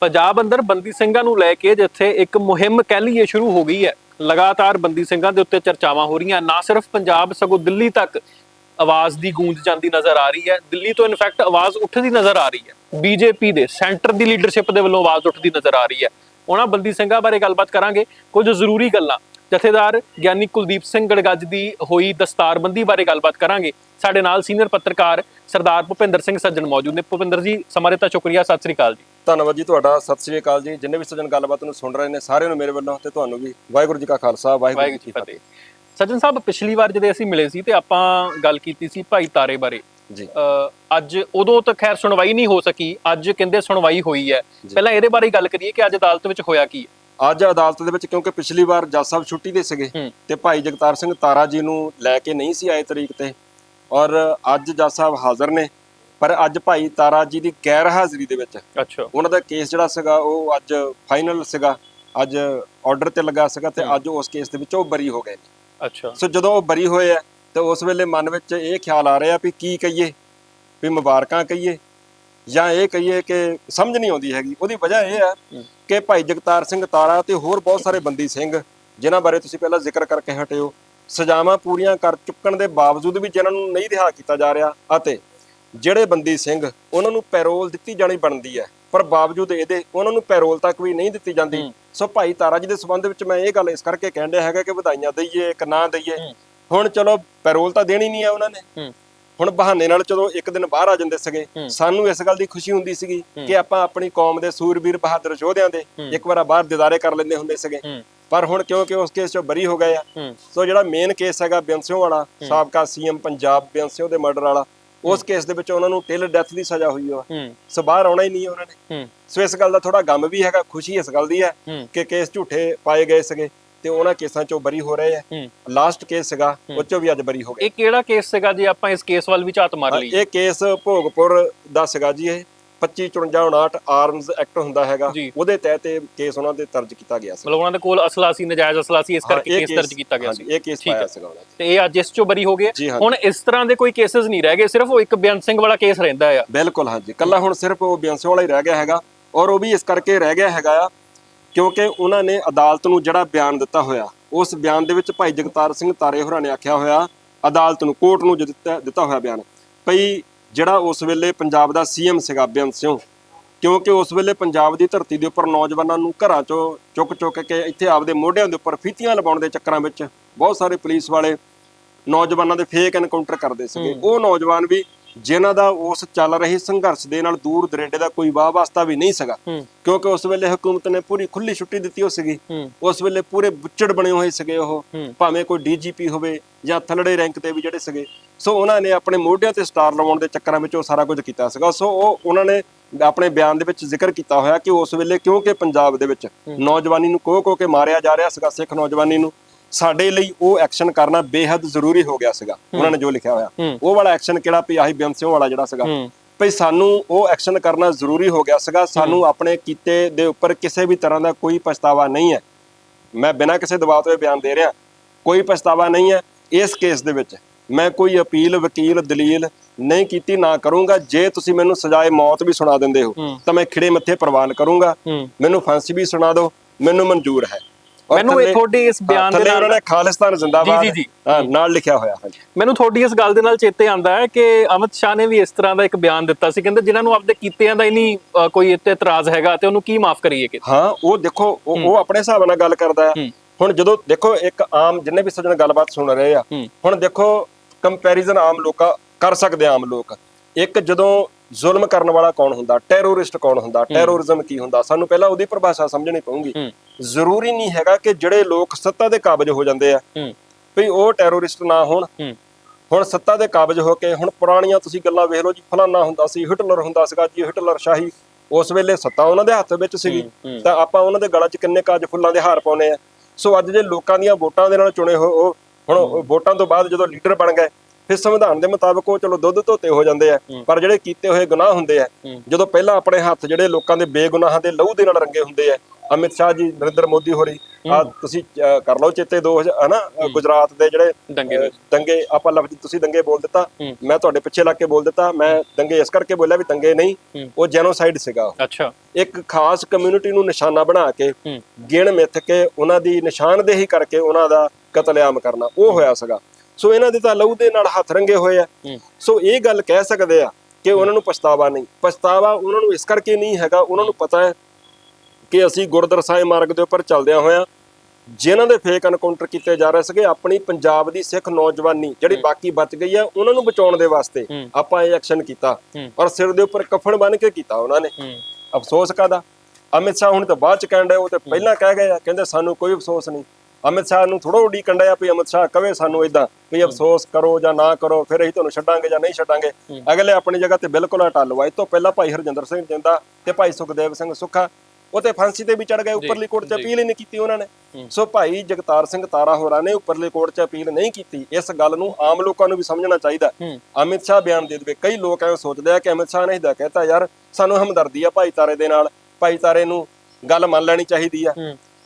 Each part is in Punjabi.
ਪੰਜਾਬ ਅੰਦਰ ਬੰਦੀ ਸਿੰਘਾਂ ਨੂੰ ਲੈ ਕੇ ਜਿੱਥੇ ਇੱਕ ਮੁਹਿੰਮ ਕਹਿ ਲਈਏ ਸ਼ੁਰੂ ਹੋ ਗਈ ਹੈ। ਲਗਾਤਾਰ ਬੰਦੀ ਸਿੰਘਾਂ ਦੇ ਉੱਤੇ ਚਰਚਾਵਾਂ ਹੋ ਰਹੀਆਂ। ਨਾ ਸਿਰਫ ਪੰਜਾਬ, ਸਗੋਂ ਦਿੱਲੀ ਤੱਕ ਆਵਾਜ਼ ਦੀ ਗੂੰਜ ਜਾਂਦੀ ਨਜ਼ਰ ਆ ਰਹੀ ਹੈ। ਦਿੱਲੀ ਤੋਂ ਇਨਫੈਕਟ ਆਵਾਜ਼ ਉੱਠਦੀ ਨਜ਼ਰ ਆ ਰਹੀ ਹੈ। ਬੀਜੇਪੀ ਦੇ ਸੈਂਟਰ ਦੀ ਲੀਡਰਸ਼ਿਪ ਦੇ ਵੱਲੋਂ ਆਵਾਜ਼ ਉੱਠਦੀ ਨਜ਼ਰ ਆ ਰਹੀ ਹੈ। ਉਹਨਾਂ ਬੰਦੀ ਸਿੰਘਾਂ ਬਾਰੇ ਗੱਲਬਾਤ ਕਰਾਂਗੇ। ਕੁਝ ਜ਼ਰੂਰੀ ਗੱਲਾਂ। ਜਥੇਦਾਰ ਗਿਆਨੀ ਕੁਲਦੀਪ ਸਿੰਘ ਗੜਗੱਜ ਦੀ ਹੋਈ ਦਸਤਾਰਬੰਦੀ ਬਾਰੇ ਗੱਲਬਾਤ ਕਰਾਂਗੇ। ਸਾਡੇ ਨਾਲ ਸੀਨੀਅਰ ਪੱਤਰਕਾਰ ਸਰਦਾਰ ਭੁਪਿੰਦਰ ਸਿੰਘ ਸੱਜਣ ਮੌਜੂਦ ਨੇ। ਭੁਪਿੰਦਰ ਜੀ ਸਮਾਂ ਦਿੱਤਾ ਸ਼ੁਕਰੀਆ ਸਤਿ ਸ੍ਰੀ ਅਕਾਲ ਜੀ। ਧੰਨਵਾਦ ਜੀ ਤੁਹਾਡਾ ਸਤਿ ਸ੍ਰੀ ਅਕਾਲ ਜੀ। ਜਿੰਨੇ ਵੀ ਸੱਜਣ ਗੱਲਬਾਤ ਨੂੰ ਸੁਣ ਰਹੇ ਨੇ ਸਾਰਿਆਂ ਨੂੰ ਮੇਰੇ ਵੱਲੋਂ ਤੇ ਤੁਹਾਨੂੰ ਵੀ। ਵਾਹਿਗੁਰੂ ਜੀ ਕਾ ਖਾਲਸਾ ਵਾਹਿਗੁਰੂ ਜੀ ਕੀ ਫਤਿਹ। ਸੱਜਣ ਸਾਹਿਬ ਪਿਛਲੀ ਵਾਰ ਜਦੋਂ ਅਸੀਂ ਮਿਲੇ ਸੀ ਤੇ ਆਪਾਂ ਗੱਲ ਕੀਤੀ ਸੀ ਭਾਈ ਤਾਰੇ ਬਾਰੇ। ਜੀ। ਅੱਜ ਉਦੋਂ ਤਾਂ ਖੈਰ ਸੁਣਵਾਈ ਨਹੀਂ ਹੋ ਸਕੀ ਅੱਜ ਕਹਿੰਦੇ ਸੁਣਵਾਈ ਹੋਈ ਹੈ। ਪਹਿਲਾਂ ਇਹਦੇ ਬਾਰੇ ਗੱਲ ਕਰੀਏ ਕਿ ਅੱਜ ਅਦਾਲਤ ਵਿੱਚ ਹੋਇਆ ਕੀ ਹੈ? ਅੱਜ ਅਦਾਲਤ ਦੇ ਵਿੱਚ ਕਿਉਂਕਿ ਪਿਛਲੀ ਵਾਰ ਜੱਜ ਸਾਹਿਬ ਛੁੱਟੀ ਦੇ ਸੀਗੇ। ਤੇ ਭਾਈ ਜਗਤਾਰ ਸਿੰਘ ਤਾਰਾ ਜੀ ਨੂੰ ਲੈ ਕੇ ਨਹੀਂ ਸੀ ਆਏ ਤਰੀਕ ਤੇ। ਔਰ ਅੱਜ ਜੱਜ ਸਾਹਿਬ ਹਾਜ਼ਰ ਨੇ ਪਰ ਅੱਜ ਭਾਈ ਤਾਰਾ ਜੀ ਦੀ ਗੈਰ ਹਾਜ਼ਰੀ ਦੇ ਵਿੱਚ ਅੱਛਾ। ਉਹਨਾਂ ਦਾ ਕੇਸ ਜਿਹੜਾ ਸੀਗਾ ਉਹ ਅੱਜ ਫਾਈਨਲ ਸੀਗਾ। ਅੱਜ ਆਰਡਰ ਤੇ ਲੱਗਾ ਸੀਗਾ ਤੇ। ਅੱਜ ਉਸ ਕੇਸ ਦੇ ਵਿੱਚ ਉਹ ਬਰੀ ਹੋ ਗਏ ਨੇ। ਅੱਛਾ। ਸੋ ਜਦੋਂ ਉਹ ਬਰੀ ਹੋਏ ਆ ਤੇ ਉਸ ਵੇਲੇ ਮਨ ਵਿੱਚ ਇਹ ਖਿਆਲ ਆ ਰਿਹਾ ਵੀ ਕੀ ਕਹੀਏ ਵੀ ਮੁਬਾਰਕਾਂ ਕਹੀਏ ਜਾਂ ਇਹ ਕਹੀਏ ਕਿ ਸਮਝ ਨਹੀਂ ਆਉਂਦੀ ਹੈਗੀ। ਉਹਦੀ ਵਜ੍ਹਾ ਇਹ ਹੈ ਹੂੰ। ਕਿ ਭਾਈ ਜਗਤਾਰ ਸਿੰਘ ਤਾਰਾ ਤੇ ਹੋਰ ਬਹੁਤ ਸਾਰੇ ਬੰਦੀ ਸਿੰਘ ਜਿਨ੍ਹਾਂ ਬਾਰੇ ਤੁਸੀਂ ਪਹਿਲਾਂ ਜ਼ਿਕਰ ਕਰਕੇ ਹਟੇ ਹੋ ਸਜ਼ਾਵਾਂ ਪੂਰੀਆਂ ਕਰ ਚੁੱਕਣ ਦੇ ਬਾਵਜੂਦ ਵੀ ਜਿਨ੍ਹਾਂ ਨੂੰ ਨਹੀਂ ਰਿਹਾ ਕੀਤਾ ਜਾ ਰਿਹਾ ਅਤੇ ਜਿਹੜੇ ਬੰਦੀ ਸਿੰਘ ਉਹਨਾਂ ਨੂੰ ਪੈਰੋਲ ਦਿੱਤੀ ਜਾਣੀ ਬਣਦੀ ਹੈ ਪਰ ਬਾਵਜੂਦ ਇਹਦੇ ਉਹਨਾਂ ਨੂੰ ਪੈਰੋਲ ਤੱਕ ਵੀ ਨਹੀਂ ਦਿੱਤੀ ਜਾਂਦੀ ਹੂੰ। ਸੋ ਭਾਈ ਤਾਰਾ ਜੀ ਦੇ ਸੰਬੰਧ ਵਿੱਚ ਮੈਂ ਇਹ ਗੱਲ ਇਸ ਕਰਕੇ ਕਹਿਣ ਡਿਆ ਹੈਗਾ ਕਿ ਵਧਾਈਆਂ ਦਈਏ ਕਿ ਨਾ ਦਈਏ ਹੂੰ। ਹੁਣ ਚਲੋ ਪੈਰੋਲ ਤਾਂ ਦੇਣੀ ਨਹੀਂ ਆ ਉਹਨਾਂ ਨੇ ਹੂੰ। ਹੁਣ ਬਹਾਨੇ ਨਾਲ ਚਲੋ ਇੱਕ ਦਿਨ ਬਾਹਰ ਆ ਜਾਂਦੇ ਸੀਗੇ ਹੂੰ। ਸਾਨੂੰ ਇਸ ਗੱਲ ਦੀ ਖੁਸ਼ੀ ਹੁੰਦੀ ਸੀਗੀ ਹੂੰ। ਕਿ ਆਪਾਂ ਆਪਣੀ ਕੌਮ ਦੇ ਸੂਰਬੀਰ ਬਹਾਦਰ ਯੋਧਿਆਂ ਦੇ ਹੂੰ। ਇੱਕ ਵਾਰ ਬਾਹਰ ਦਿਦਾਰੇ ਕਰ ਲੈਂਦੇ ਹੁੰਦੇ ਸੀਗੇ ਹੂੰ ਪਰ ਹੁਣ ਕਿਉਂਕਿ ਉਸ ਕੇਸ ਚੋਂ ਬਰੀ ਹੋ ਗਏ ਆ ਸੋ ਜਿਹੜਾ ਮੇਨ ਕੇਸ ਹੈਗਾ ਬਿਆੰਸਿਓ ਵਾਲਾ ਸਾਬਕਾ ਸੀਐਮ ਪੰਜਾਬ ਬਿਆੰਸਿਓ ਦੇ ਮਰਡਰ ਵਾਲਾ ਉਸ ਕੇਸ ਦੇ ਵਿੱਚ ਉਹਨਾਂ ਨੂੰ ਟਿਲ ਡੈਥ ਦੀ ਸਜ਼ਾ ਹੋਈ ਆ। ਸੋ ਬਾਹਰ ਆਉਣਾ ਹੀ ਨਹੀਂ ਉਹਨਾਂ ਨੇ। ਸੋ ਇਸ ਗੱਲ ਦਾ ਥੋੜਾ ਗਮ ਵੀ ਹੈਗਾ ਖੁਸ਼ੀ ਇਸ ਗੱਲ ਦੀ ਹੈ ਕਿ ਕੇਸ ਝੂਠੇ ਪਾਏ ਗਏ ਸੀਗੇ ਤੇ ਉਹਨਾਂ ਕੇਸਾਂ ਚੋਂ ਬਰੀ ਹੋ ਰਹੇ ਆ। ਲਾਸਟ ਕੇਸ ਸੀਗਾ ਉਹ ਚੋਂ ਵੀ ਅੱਜ ਬਰੀ ਹੋ ਗਏ। ਇਹ ਕਿਹੜਾ ਕੇਸ ਸੀਗਾ ਜੇ? ਆਪਾਂ ਇਸ ਕੇਸ ਵੱਲ ਵੀ ਝਾਤ ਮਾਰ ਲਈ ਇਹ ਕੇਸ ਭੋਗਪੁਰ ਦਾ ਸੀਗਾ ਜੀ ਇਹ। 2554 ਆਰਮਸ ਐਕਟ ਹੁੰਦਾ ਹੈਗਾ। ਉਹਦੇ ਤਹਿਤ ਇਹ ਕੇਸ ਉਹਨਾਂ ਦੇ ਦਰਜ ਕੀਤਾ ਗਿਆ ਸੀ। ਮਤਲਬ ਉਹਨਾਂ ਦੇ ਕੋਲ ਅਸਲਾ ਸੀ ਨਜਾਇਜ਼ ਅਸਲਾ ਸੀ ਇਸ ਕਰਕੇ ਕੇਸ ਦਰਜ ਕੀਤਾ ਗਿਆ ਸੀ। ਇਹ ਕੇਸ। ਪਾਇਆ ਸੀਗਾ ਉਹਨਾਂ ਤੇ ਇਹ ਅੱਜ ਇਸ ਚੋਂ ਬਰੀ ਹੋ ਗਏ। ਹੁਣ ਇਸ ਤਰ੍ਹਾਂ ਦੇ ਕੋਈ ਕੇਸਸ ਨਹੀਂ ਰਹਿ ਗਏ ਸਿਰਫ ਉਹ ਇੱਕ ਬਿਆਨ ਸਿੰਘ ਵਾਲਾ ਕੇਸ ਰਹਿੰਦਾ ਆ। ਬਿਲਕੁਲ ਹਾਂਜੀ। ਕੱਲਾ ਹੁਣ ਸਿਰਫ ਉਹ ਬਿਆੰਸੋ ਵਾਲਾ ਹੀ ਰਹਿ ਗਿਆ ਹੈਗਾ ਔਰ ਉਹ ਵੀ ਇਸ ਕਰਕੇ ਰਹਿ ਗਿਆ ਹੈਗਾ ਆ ਕਿਉਂਕਿ ਉਹਨਾਂ ਨੇ ਅਦਾਲਤ ਨੂੰ ਜਿਹੜਾ ਬਿਆਨ ਦਿੱਤਾ ਹੋਇਆ ਉਸ ਬਿਆਨ ਦੇ ਵਿੱਚ ਭਾਈ ਜਗਤਾਰ ਸਿੰਘ ਤਾਰੇ ਹੋਰਾਂ ਨੇ ਆਖਿਆ ਹੋਇਆ ਅਦਾਲਤ ਨੂੰ ਕੋਰਟ ਨੂੰ ਦਿੱਤਾ ਦਿੱਤਾ ਹੋਇਆ ਬਿਆਨ। ਭਈ ਜਿਹੜਾ ਉਸ ਵੇਲੇ ਪੰਜਾਬ ਦਾ ਸੀਐਮ ਸੀਗਾ ਬਿਆੰਸਿਓ ਕਿਉਂਕਿ ਉਸ ਵੇਲੇ ਪੰਜਾਬ ਦੀ ਧਰਤੀ ਦੇ ਉੱਪਰ ਨੌਜਵਾਨਾਂ ਨੂੰ ਘਰਾਂ ਚੋਂ ਚੁੱਕ ਚੁੱਕ ਕੇ ਇੱਥੇ ਆਪਦੇ ਮੋਢਿਆਂ ਦੇ ਉੱਪਰ ਫੀਤੀਆਂ ਲਵਾਉਣ ਦੇ ਚੱਕਰਾਂ ਵਿੱਚ ਬਹੁਤ ਸਾਰੇ ਪੁਲਿਸ ਵਾਲੇ ਨੌਜਵਾਨਾਂ ਦੇ ਫੇਕ ਐਨਕਾਊਂਟਰ ਕਰਦੇ ਸੀਗੇ। ਉਹ ਨੌਜਵਾਨ ਵੀ ਜਿਨ੍ਹਾਂ ਦਾ ਉਸ ਚੱਲ ਰਹੇ ਸੰਘਰਸ਼ ਦੇ ਨਾਲ ਦੂਰ ਦਰੇਡੇ ਦਾ ਕੋਈ ਵਾਹ ਵਾਸਤਾ ਵੀ ਨਹੀਂ ਸੀਗਾ। ਕਿਉਂਕਿ ਉਸ ਵੇਲੇ ਹਕੂਮਤ ਨੇ ਪੂਰੀ ਖੁੱਲੀ ਛੁੱਟੀ ਦਿੱਤੀ ਹੋ ਸੀਗੀ। ਉਸ ਵੇਲੇ ਪੂਰੇ ਬੁੱਚੜ ਬਣੇ ਹੋਏ ਸੀਗੇ ਉਹ। ਭਾਵੇਂ ਕੋਈ ਡੀਜੀਪੀ ਹੋਵੇ ਜਾਂ ਥੱਲੜੇ ਰੈਂਕ ਤੇ ਵੀ ਜਿਹੜੇ ਸੀਗੇ। ਸੋ ਉਹਨਾਂ ਨੇ ਆਪਣੇ ਮੋਢਿਆਂ ਤੇ ਸਟਾਰ ਲਵਾਉਣ ਦੇ ਚੱਕਰਾਂ ਵਿੱਚ ਉਹ ਸਾਰਾ ਕੁਝ ਕੀਤਾ ਸੀਗਾ। ਸੋ ਉਹ ਉਹਨਾਂ ਨੇ ਆਪਣੇ ਬਿਆਨ ਦੇ ਵਿੱਚ ਜ਼ਿਕਰ ਕੀਤਾ ਹੋਇਆ ਕਿ ਉਸ ਵੇਲੇ ਕਿਉਂਕਿ ਪੰਜਾਬ ਦੇ ਵਿੱਚ ਨੌਜਵਾਨੀ ਨੂੰ ਕੋਹ ਕੋਹ ਕੇ ਮਾਰਿਆ ਜਾ ਰਿਹਾ ਸੀਗਾ ਸਿੱਖ ਨੌਜਵਾਨੀ ਨੂੰ। ਸਾਡੇ ਲਈ ਉਹ ਐਕਸ਼ਨ ਕਰਨਾ ਬੇहद ਜ਼ਰੂਰੀ ਹੋ ਗਿਆ ਸੀਗਾ ਉਹਨਾਂ ਨੇ ਜੋ ਲਿਖਿਆ ਹੋਇਆ। ਉਹ ਵਾਲਾ ਐਕਸ਼ਨ ਕਿਹੜਾ ਵੀ ਆਹੀ ਬਿਆੰਸਿਓ ਵਾਲਾ ਜਿਹੜਾ ਸੀਗਾ। ਭਈ ਸਾਨੂੰ ਉਹ ਐਕਸ਼ਨ ਕਰਨਾ ਜ਼ਰੂਰੀ ਹੋ ਗਿਆ ਸੀਗਾ ਸਾਨੂੰ ਆਪਣੇ ਕੀਤੇ ਦੇ ਉੱਪਰ ਕਿਸੇ ਵੀ ਤਰ੍ਹਾਂ ਦਾ ਕੋਈ ਪਛਤਾਵਾ ਨਹੀਂ ਹੈ। ਮੈਂ ਬਿਨਾਂ ਕਿਸੇ ਦਬਾਅ ਤੋਂ ਇਹ ਬਿਆਨ ਦੇ ਰਿਹਾ ਕੋਈ ਪਛਤਾਵਾ ਨਹੀਂ ਹੈ ਇਸ ਕੇਸ ਦੇ ਵਿੱਚ। ਮੈਂ ਕੋਈ ਅਪੀਲ ਵਕੀਲ ਦਲੀਲ ਨਹੀਂ ਕੀਤੀ ਨਾ ਕਰੂੰਗਾ। ਜੇ ਤੁਸੀਂ ਮੈਨੂੰ ਸਜ਼ਾਏ ਮੌਤ ਵੀ ਸੁਣਾ ਦਿੰਦੇ ਹੋ। ਤਾਂ ਮੈਂ ਖਿੜੇ ਮੱਥੇ ਪ੍ਰਵਾਨ ਕਰੂੰਗਾ। ਮੈਨੂੰ ਫਾਂਸੀ ਵੀ ਸੁਣਾ ਦਿਓ ਮੈਨੂੰ ਮਨਜ਼ੂਰ ਹੈ। ਮੈਨੂੰ ਇਹ ਤੁਹਾਡੀ ਇਸ ਬਿਆਨ ਦੇ ਨਾਲ ਨੇ ਖਾਲਿਸਤਾਨ ਜ਼ਿੰਦਾਬਾਦ ਜੀ, ਜੀ। ਹਾਂ, ਨਾਲ ਲਿਖਿਆ ਹੋਇਆ ਹਾਂਜੀ ਮੈਨੂੰ ਤੁਹਾਡੀ ਇਸ ਗੱਲ ਦੇ ਨਾਲ ਚੇਤੇ ਆਂਦਾ ਹੈ ਕਿ ਅਮਿਤ ਸ਼ਾਹ ਨੇ ਵੀ ਇਸ ਤਰ੍ਹਾਂ ਦਾ ਇੱਕ ਬਿਆਨ ਦਿੱਤਾ ਸੀ। ਕਹਿੰਦੇ ਜਿਨ੍ਹਾਂ ਨੂੰ ਆਪਦੇ ਕੀਤਿਆਂ ਦਾ ਹੀ ਨਹੀਂ ਕੋਈ ਇੱਥੇ ਇਤਰਾਜ਼ ਹੈਗਾ ਤੇ ਉਹਨੂੰ ਕੀ ਮਾਫ ਕਰੀਏ ਕਿ? ਹਾਂ ਉਹ ਦੇਖੋ ਉਹ ਆਪਣੇ ਹਿਸਾਬ ਨਾਲ ਗੱਲ ਕਰਦਾ ਹੈ। ਹੂੰ। ਹੁਣ ਜਦੋਂ ਦੇਖੋ ਇੱਕ ਆਮ ਜਿੰਨੇ ਵੀ ਸੱਜਣ ਗੱਲਬਾਤ ਸੁਣ ਰਹੇ ਆ ਹੂੰ। ਹੁਣ ਦੇਖੋ ਕੰਪੈਰੀਜ਼ਨ ਆਮ ਲੋਕਾਂ ਕਰ ਸਕਦੇ ਆਮ ਲੋਕ। ਇੱਕ ਜਦੋਂ ਜ਼ੁਲਮ ਕਰਨ ਵਾਲਾ ਕੌਣ ਹੁੰਦਾ? ਟੈਰੋਰਿਸਟ ਕੌਣ ਹੁੰਦਾ? ਟੈਰੋਰਿਜ਼ਮ ਕੀ ਹੁੰਦਾ? ਸਾਨੂੰ ਪਹਿਲਾਂ ਉਹਦੀ ਪਰਿਭਾਸ਼ਾ ਸਮਝਣੀ ਪਊਗੀ। ਜ਼ਰੂਰੀ ਨਹੀਂ ਹੈਗਾ ਕਿ ਜਿਹੜੇ ਲੋਕ ਸੱਤਾ ਦੇ ਕਾਬਜ ਹੋ ਜਾਂਦੇ ਆ। ਵੀ ਉਹ ਟੈਰੋਰਿਸਟ ਨਾ ਹੋਣ। ਹੁਣ ਸੱਤਾ ਦੇ ਕਾਬਜ ਹੋ ਕੇ ਹੁਣ ਪੁਰਾਣੀਆਂ ਤੁਸੀਂ ਗੱਲਾਂ ਵੇਖ ਲਓ ਜੀ ਫਲਾਨਾ ਹੁੰਦਾ ਸੀ ਹਿਟਲਰ ਹੁੰਦਾ ਸੀਗਾ ਜੀ ਹਿਟਲਰ ਸ਼ਾਹੀ। ਉਸ ਵੇਲੇ ਸੱਤਾ ਉਹਨਾਂ ਦੇ ਹੱਥ ਵਿੱਚ ਸੀਗੀ। ਤਾਂ ਆਪਾਂ ਉਹਨਾਂ ਦੇ ਗਲਾਂ 'ਚ ਕਿੰਨੇ ਕਾਜ ਫੁੱਲਾਂ ਦੇ ਹਾਰ ਪਾਉਨੇ ਆ। ਸੋ ਅੱਜ ਜੇ ਲੋਕਾਂ ਦੀਆਂ ਵੋਟਾਂ ਦੇ ਨਾਲ ਚੁਣੇ ਹੋ ਉਹ ਹੁਣ ਵੋਟਾਂ ਤੋਂ ਬਾਅਦ ਜਦੋਂ ਲੀਡਰ ਬਣ ਗਏ ਫਿਰ ਸੰਵਿਧਾਨ ਦੇ ਮੁਤਾਬਕ ਉਹ ਚਲੋ ਦੁੱਧ ਧੋਤੇ ਹੋ ਜਾਂਦੇ ਆ। ਪਰ ਜਿਹੜੇ ਕੀਤੇ ਹੋਏ ਗੁਨਾਹ ਹੁੰਦੇ ਆ। ਜਦੋਂ ਪਹਿਲਾਂ ਆਪਣੇ ਹੱਥ ਜਿਹੜੇ ਲੋਕਾਂ ਦੇ ਬੇਗੁਨਾਹਾਂ ਦੇ ਲਹੂ ਦੇ ਨਾਲ ਰੰਗੇ ਹੁੰਦੇ ਆ ਅਮਿਤ ਸ਼ਾਹ ਜੀ ਨਰਿੰਦਰ ਮੋਦੀ ਹੋਰੀ ਆ ਤੁਸੀਂ ਕਰ ਲਓ ਚੇਤੇ ਦੋ ਹਨਾ ਗੁਜਰਾਤ ਦੇ ਜਿਹੜੇ ਦੰਗੇ ਦੰਗੇ ਆਪਾਂ ਲਫ਼ਜ਼ ਤੁਸੀਂ ਦੰਗੇ ਬੋਲ ਦਿੱਤਾ। ਮੈਂ ਤੁਹਾਡੇ ਪਿੱਛੇ ਲੱਗ ਕੇ ਬੋਲ ਦਿੱਤਾ ਮੈਂ ਦੰਗੇ ਇਸ ਕਰਕੇ ਬੋਲਿਆ ਵੀ ਦੰਗੇ ਨਹੀਂ। ਉਹ ਜੈਨੋਸਾਈਡ ਸੀਗਾ। ਅੱਛਾ ਇੱਕ ਖਾਸ ਕਮਿਊਨਿਟੀ ਨੂੰ ਨਿਸ਼ਾਨਾ ਬਣਾ ਕੇ ਗਿਣ ਮਿੱਥ ਕੇ ਉਹਨਾਂ ਦੀ ਨਿਸ਼ਾਨਦੇਹੀ ਕਰਕੇ ਉਹਨਾਂ ਦਾ ਕਤਲੇਆਮ ਕਰਨਾ ਉਹ ਹੋਇਆ ਸੀਗਾ ਸੋ ਇਹਨਾਂ ਦੇ ਤਾਂ ਲਹੂ ਦੇ ਨਾਲ ਹੱਥ ਰੰਗੇ ਹੋਏ ਆ। ਸੋ ਇਹ ਗੱਲ ਕਹਿ ਸਕਦੇ ਆ ਕਿ ਉਹਨਾਂ ਨੂੰ ਪਛਤਾਵਾ ਨਹੀਂ। ਪਛਤਾਵਾ ਉਹਨਾਂ ਨੂੰ ਇਸ ਕਰਕੇ ਨਹੀਂ ਹੈਗਾ ਉਹਨਾਂ ਨੂੰ ਪਤਾ ਹੈ ਕਿ ਅਸੀਂ ਗੁਰਦਰ ਸਾਹਿਬ ਮਾਰਗ ਦੇ ਉੱਪਰ ਚੱਲਦਿਆਂ ਹੋਇਆਂ ਜਿਨ੍ਹਾਂ ਦੇ ਫੇਕ ਐਨਕਾਊਂਟਰ ਕੀਤੇ ਜਾ ਰਹੇ ਸੀਗੇ ਆਪਣੀ ਪੰਜਾਬ ਦੀ ਸਿੱਖ ਨੌਜਵਾਨੀ ਜਿਹੜੀ ਬਾਕੀ ਬਚ ਗਈ ਹੈ ਉਹਨਾਂ ਨੂੰ ਬਚਾਉਣ ਦੇ ਵਾਸਤੇ। ਆਪਾਂ ਇਹ ਐਕਸ਼ਨ ਕੀਤਾ। ਔਰ ਸਿਰ ਦੇ ਉੱਪਰ ਕਫਨ ਬੰਨ ਕੇ ਕੀਤਾ ਉਹਨਾਂ ਨੇ। ਅਫਸੋਸ ਕਾਦਾ ਅਮਿਤ ਸ਼ਾਹ ਹੁਣ ਤਾਂ ਬਾਅਦ ਚ ਕਹਿਣ ਡਏ ਉਹ ਤੇ ਪਹਿਲਾਂ ਕਹਿ ਗਏ ਆ ਕਹਿੰਦੇ ਸਾਨੂੰ ਕੋਈ ਅਫਸੋਸ ਨਹੀਂ। ਅਮਿਤ ਸ਼ਾਹ ਨੂੰ ਥੋੜਾ ਉਡੀ ਕੰਡਿਆ ਵੀ ਅਮਿਤ ਸ਼ਾਹ ਕਵੇ ਸਾਨੂੰ ਇਦਾਂ ਵੀ ਅਫਸੋਸ ਕਰੋ ਜਾਂ ਨਾ ਕਰੋ ਫਿਰ ਅਸੀਂ ਤੁਹਾਨੂੰ ਛੱਡਾਂਗੇ ਜਾਂ ਨਹੀਂ ਛੱਡਾਂਗੇ। ਅਗਲੇ ਆਪਣੀ ਜਗ੍ਹਾ ਤੇ ਬਿਲਕੁਲ ਅਟਲ ਵਾ ਇਹ ਤੋਂ ਪਹਿਲਾਂ ਭਾਈ ਹਰਜਿੰਦਰ ਸਿੰਘ ਜਿੰਦਾ ਤੇ ਭਾਈ ਸੁਖਦੇਵ ਸਿੰਘ ਸੁੱਖਾ ਉਹ ਤੇ ਫਾਂਸੀ ਤੇ ਵੀ ਚੜ ਗਏ ਉੱਪਰਲੀ ਕੋਰਟ 'ਚ ਅਪੀਲ ਹੀ ਨਹੀਂ ਕੀਤੀ ਉਹਨਾਂ ਨੇ। ਸੋ ਭਾਈ ਜਗਤਾਰ ਸਿੰਘ ਤਾਰਾ ਹੋਰਾਂ ਨੇ ਉੱਪਰਲੀ ਕੋਰਟ 'ਚ ਅਪੀਲ ਨਹੀਂ ਕੀਤੀ। ਇਸ ਗੱਲ ਨੂੰ ਆਮ ਲੋਕਾਂ ਨੂੰ ਵੀ ਸਮਝਣਾ ਚਾਹੀਦਾ। ਅਮਿਤ ਸ਼ਾਹ ਬਿਆਨ ਦੇ ਦੇਵੇ। ਕਈ ਲੋਕ ਐਵੇਂ ਸੋਚਦੇ ਆ ਕਿ ਅਮਿਤ ਸ਼ਾਹ ਨੇ ਇਦਾਂ ਕਹਿਤਾ ਯਾਰ ਸਾਨੂੰ ਹਮਦਰਦੀ ਆ ਭਾਈ ਤਾਰੇ ਦੇ ਨਾਲ। ਭਾਈ ਤਾਰੇ ਨੂੰ ਗੱਲ ਮੰਨ ਲੈਣੀ ਚਾਹੀਦੀ ਆ।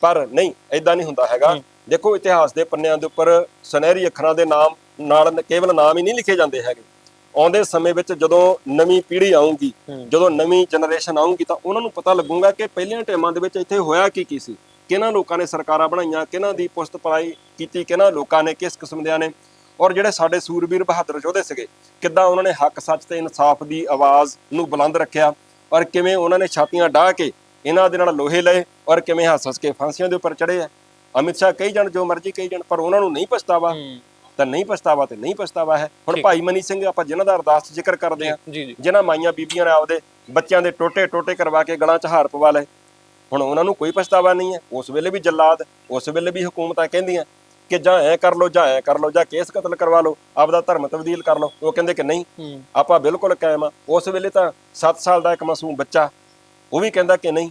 ਪਰ ਨਹੀਂ ਇਦਾਂ ਨਹੀਂ ਹੁੰਦਾ ਹੈਗਾ। ਦੇਖੋ ਇਤਿਹਾਸ ਦੇ ਪੰਨਿਆਂ ਦੇ ਉੱਪਰ ਸੁਨਹਿਰੀ ਅੱਖਰਾਂ ਦੇ ਨਾਮ ਨਾਲ ਕੇਵਲ ਨਾਮ ਹੀ ਨਹੀਂ ਲਿਖੇ ਜਾਂਦੇ ਹੈਗੇ। ਆਉਂਦੇ ਸਮੇਂ ਵਿੱਚ ਜਦੋਂ ਨਵੀਂ ਪੀੜ੍ਹੀ ਆਊਗੀ। ਜਦੋਂ ਨਵੀਂ ਜਨਰੇਸ਼ਨ ਆਊਗੀ ਤਾਂ ਉਹਨਾਂ ਨੂੰ ਪਤਾ ਲੱਗੂਗਾ ਕਿ ਪਹਿਲੀਆਂ ਟਾਈਮਾਂ ਦੇ ਵਿੱਚ ਇੱਥੇ ਹੋਇਆ ਕੀ ਕੀ ਸੀ। ਕਿਹਨਾਂ ਲੋਕਾਂ ਨੇ ਸਰਕਾਰਾਂ ਬਣਾਈਆਂ ਕਿਹਨਾਂ ਦੀ ਪੁਸਤ ਪਰਾਈ ਕੀਤੀ ਕਿਹਨਾਂ ਲੋਕਾਂ ਨੇ ਕਿਸ ਕਿਸਮ ਦਿਆਂ ਨੇ। ਔਰ ਜਿਹੜੇ ਸਾਡੇ ਸੂਰਬੀਰ ਬਹਾਦਰ ਯੋਧੇ ਸੀਗੇ ਕਿੱਦਾਂ ਉਹਨਾਂ ਨੇ ਹੱਕ ਸੱਚ ਤੇ ਇਨਸਾਫ ਦੀ ਆਵਾਜ਼ ਨੂੰ ਬੁਲੰਦ ਰੱਖਿਆ। ਔਰ ਕਿਵੇਂ ਉਹਨਾਂ ਨੇ ਛਾਤੀਆਂ ਢਾਹ ਕੇ ਇਹਨਾਂ ਦੇ ਨਾਲ ਲੋਹੇ ਲਏ ਔਰ ਕਿਵੇਂ ਹੱਸ ਹੱਸ ਕੇ ਫਾਂਸੀਆਂ ਦੇ ਉੱਪਰ ਚੜੇ ਆ। ਅਮਿਤ ਸ਼ਾਹ ਕਹੀ ਜਾਣ ਜੋ ਮਰਜ਼ੀ ਕਹੀ ਜਾਣ ਪਰ ਉਹਨਾਂ ਨੂੰ ਨਹੀਂ ਪਛਤਾਵਾ। ਤਾਂ ਨਹੀਂ ਪਛਤਾਵਾ ਤੇ ਨਹੀਂ ਪਛਤਾਵਾ ਹੈ। ਹੁਣ ਭਾਈ ਮਨੀ ਸਿੰਘ ਆਪਾਂ ਜਿਨ੍ਹਾਂ ਦਾ ਅਰਦਾਸ ਜ਼ਿਕਰ ਕਰਦੇ ਆ ਜਿਨ੍ਹਾਂ ਮਾਈਆਂ ਬੀਬੀਆਂ ਨੇ ਆਪਦੇ ਬੱਚਿਆਂ ਦੇ ਟੋਟੇ ਟੋਟੇ ਕਰਵਾ ਕੇ ਗਲਾਂ 'ਚ ਹਾਰ ਪਵਾ ਲਏ। ਹੁਣ ਉਹਨਾਂ ਨੂੰ ਕੋਈ ਪਛਤਾਵਾ ਨਹੀਂ ਹੈ। ਉਸ ਵੇਲੇ ਵੀ ਜੱਲਾਦ ਉਸ ਵੇਲੇ ਵੀ ਹਕੂਮਤਾਂ ਕਹਿੰਦੀਆਂ ਕਿ ਜਾਂ ਐ ਕਰ ਲਓ ਜਾਂ ਐ ਕਰ ਲਓ ਜਾਂ ਕੇਸ ਕਤਲ ਕਰਵਾ ਲਓ ਆਪਦਾ ਧਰਮ ਤਬਦੀਲ ਕਰ ਲਓ। ਉਹ ਕਹਿੰਦੇ ਕਿ ਨਹੀਂ ਆਪਾਂ ਬਿਲਕੁਲ ਕਾਇਮ ਆ। ਉਸ ਵੇਲੇ ਤਾਂ 7 ਸਾਲ ਦਾ ਇੱਕ ਮਾਸੂਮ ਬੱਚਾ ਉਹ ਵੀ ਕਹਿੰਦਾ ਕਿ ਨਹੀਂ